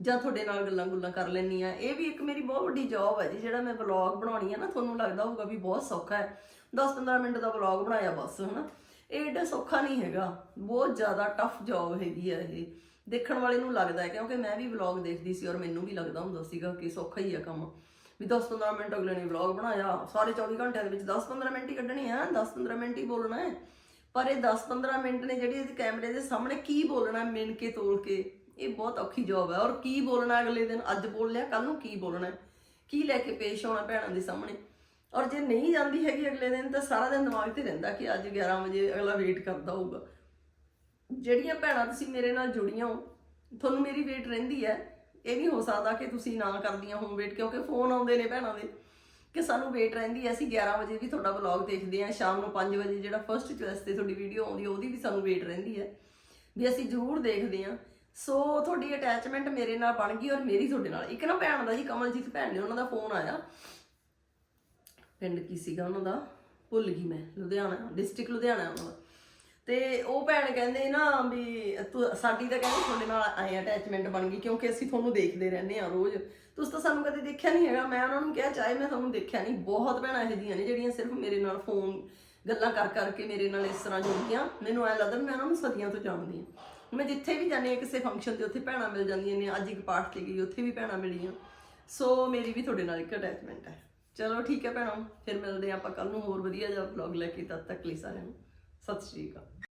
ਜਾਂ ਤੁਹਾਡੇ ਨਾਲ ਗੱਲਾਂ ਗੁੱਲਾਂ ਕਰ ਲੈਣੀ ਆ ਇਹ ਵੀ ਇੱਕ ਮੇਰੀ ਬਹੁਤ ਵੱਡੀ ਜੌਬ ਹੈ ਜੀ, ਜਿਹੜਾ ਮੈਂ ਵਲੌਗ ਬਣਾਉਣੀ ਆ ਨਾ, ਤੁਹਾਨੂੰ ਲੱਗਦਾ ਹੋਊਗਾ ਵੀ ਬਹੁਤ ਸੌਖਾ ਹੈ। 10-15 ਮਿੰਟ ਦਾ ਵਲੌਗ ਬਣਾਇਆ ਬਸ, ਹਨਾ? ਇਹ ਏਡਾ ਸੌਖਾ ਨਹੀਂ ਹੈਗਾ। ਬਹੁਤ ਜ਼ਿਆਦਾ ਟਫ ਜੌਬ ਹੈਗੀ ਆ ਇਹ। ਦੇਖਣ ਵਾਲੇ ਨੂੰ ਲੱਗਦਾ ਹੈ, ਕਿਉਂਕਿ ਮੈਂ ਵੀ ਵਲੌਗ ਦੇਖਦੀ ਸੀ ਔਰ ਮੈਨੂੰ ਵੀ ਲੱਗਦਾ ਹੁੰਦਾ ਸੀਗਾ ਕਿ ਸੌਖਾ ਹੀ ਆ ਕੰਮ। ਵੀ 10-15 ਮਿੰਟ ਅਗਲੇ ਨੇ ਵਲੌਗ ਬਣਾਇਆ, ਸਾਰੇ 24 ਘੰਟਿਆਂ ਦੇ ਵਿੱਚ 10-15 ਮਿੰਟ ਹੀ ਕੱਢਣੇ ਆ 10-15 ਮਿੰਟ ਹੀ ਬੋਲਣਾ ਹੈ। ਪਰ ਇਹ 10-15 ਮਿੰਟ ਨੇ ਜਿਹੜੀ ਇਹਦੇ ਕੈਮਰੇ ਦੇ ਸਾਹਮਣੇ ਕੀ ਬੋਲਣਾ ਮਿਣ ਕੇ ਤੋਲ ਕੇ, ਇਹ ਬਹੁਤ ਔਖੀ ਜੌਬ ਹੈ। ਔਰ ਕੀ ਬੋਲਣਾ ਅਗਲੇ ਦਿਨ, ਅੱਜ ਬੋਲ ਲਿਆ ਕੱਲ ਨੂੰ ਕੀ ਬੋਲਣਾ ਕੀ ਲੈ ਕੇ ਪੇਸ਼ ਹੋਣਾ ਭੈਣਾਂ ਦੇ ਸਾਹਮਣੇ? ਔਰ ਜੇ ਨਹੀਂ ਜਾਂਦੀ ਹੈਗੀ ਅਗਲੇ ਦਿਨ ਤਾਂ ਸਾਰਾ ਦਿਨ ਦਿਮਾਗ ਤੇ ਰਹਿੰਦਾ ਕਿ ਅੱਜ 11 ਵਜੇ ਅਗਲਾ ਵੇਟ ਕਰਦਾ ਹੋਊਗਾ। ਜਿਹੜੀਆਂ ਭੈਣਾਂ ਤੁਸੀਂ ਮੇਰੇ ਨਾਲ ਜੁੜੀਆਂ ਹੋ, ਤੁਹਾਨੂੰ ਮੇਰੀ ਵੇਟ ਰਹਿੰਦੀ ਹੈ। ਇਹ ਨਹੀਂ ਹੋ ਸਕਦਾ ਕਿ ਤੁਸੀਂ ਨਾ ਕਰਦੀਆਂ ਹੋ ਵੇਟ ਕਿਉਂਕਿ ਫੋਨ ਆਉਂਦੇ ਨੇ ਭੈਣਾਂ ਦੇ ਕਿ ਸਾਨੂੰ ਵੇਟ ਰਹਿੰਦੀ ਹੈ। ਅਸੀਂ 11 ਵਜੇ ਵੀ ਤੁਹਾਡਾ ਵਲੌਗ ਦੇਖਦੇ ਹਾਂ, ਸ਼ਾਮ ਨੂੰ 5 ਵਜੇ ਜਿਹੜਾ ਫਰਸਟ ਚੁਆਇਸ ਤੇ ਤੁਹਾਡੀ ਵੀਡੀਓ ਆਉਂਦੀ ਉਹਦੀ ਵੀ ਸਾਨੂੰ ਵੇਟ ਰਹਿੰਦੀ ਹੈ। ਵੀ ਅਸੀਂ ਜ਼ਰੂਰ ਦੇਖਦੇ ਹਾਂ। ਸੋ ਤੁਹਾਡੀ ਅਟੈਚਮੈਂਟ ਮੇਰੇ ਨਾਲ ਬਣ ਗਈ ਔਰ ਮੇਰੀ ਤੁਹਾਡੇ ਨਾਲ। ਇੱਕ ਨਾ ਭੈਣ ਦਾ ਜੀ ਕਮਲਜੀਤ ਭੈਣ ਨੇ, ਉਹਨਾਂ ਦਾ ਫੋਨ ਆਇਆ। ਪਿੰਡ ਕੀ ਸੀਗਾ ਉਹਨਾਂ ਦਾ? ਭੁੱਲ ਗਈ ਮੈਂ, ਲੁਧਿਆਣਾ ਡਿਸਟ੍ਰਿਕਟ ਲੁਧਿਆਣਾ ਉਹਨਾਂ ਦਾ। ਤੇ ਉਹ ਭੈਣ ਕਹਿੰਦੇ ਨਾ ਵੀ ਤੂੰ, ਸਾਡੀ ਤਾਂ ਕਹਿੰਦੇ ਤੁਹਾਡੇ ਨਾਲ ਆਏ ਅਟੈਚਮੈਂਟ ਬਣ ਗਈ, ਕਿਉਂਕਿ ਅਸੀਂ ਤੁਹਾਨੂੰ ਦੇਖਦੇ ਰਹਿੰਦੇ ਆ ਰੋਜ਼। ਤੁਸੀਂ ਤਾਂ ਸਾਨੂੰ ਕਦੇ ਦੇਖਿਆ ਨਹੀਂ ਹੈਗਾ। ਮੈਂ ਉਹਨਾਂ ਨੂੰ ਕਿਹਾ, ਚਾਹੇ ਮੈਂ ਤੁਹਾਨੂੰ ਦੇਖਿਆ ਨਹੀਂ, ਬਹੁਤ ਭੈਣਾਂ ਇਹੋ ਜਿਹੀਆਂ ਨੇ ਜਿਹੜੀਆਂ ਸਿਰਫ ਮੇਰੇ ਨਾਲ ਫੋਨ ਗੱਲਾਂ ਕਰ ਕਰਕੇ ਮੇਰੇ ਨਾਲ ਇਸ ਤਰ੍ਹਾਂ ਜੁੜਦੀਆਂ। ਮੈਨੂੰ ਐ ਲੱਗਦਾ ਵੀ ਮੈਂ ਉਹਨਾਂ ਨੂੰ ਸਦੀਆਂ ਤੋਂ ਜਾਣਦੀ ਹਾਂ। ਮੈਂ ਜਿੱਥੇ ਵੀ ਜਾਂਦੀ ਹਾਂ, ਕਿਸੇ ਫੰਕਸ਼ਨ ਤੇ ਉੱਥੇ ਭੈਣਾਂ ਮਿਲ ਜਾਂਦੀਆਂ ਨੇ। ਅੱਜ ਇੱਕ ਪਾਠ ਤੇ ਗਈ, ਉੱਥੇ ਵੀ ਭੈਣਾਂ ਮਿਲੀਆਂ। ਸੋ ਮੇਰੀ ਵੀ ਤੁਹਾਡੇ ਨਾਲ ਇੱਕ ਅਟੈਚਮੈਂਟ ਹੈ। ਚਲੋ ਠੀਕ ਹੈ ਭੈਣਾਂ, ਫਿਰ ਮਿਲਦੇ ਹਾਂ ਆਪਾਂ ਕੱਲ ਨੂੰ ਹੋਰ ਵਧੀਆ ਜਿਹਾ ਵਲੌਗ ਲੈ ਕੇ, ਤਦ ਤੱਕ ਲਈ ਸਾਰਿਆਂ ਨੂੰ। ਸਤਿ ਸ਼੍ਰੀ ਅਕਾਲ।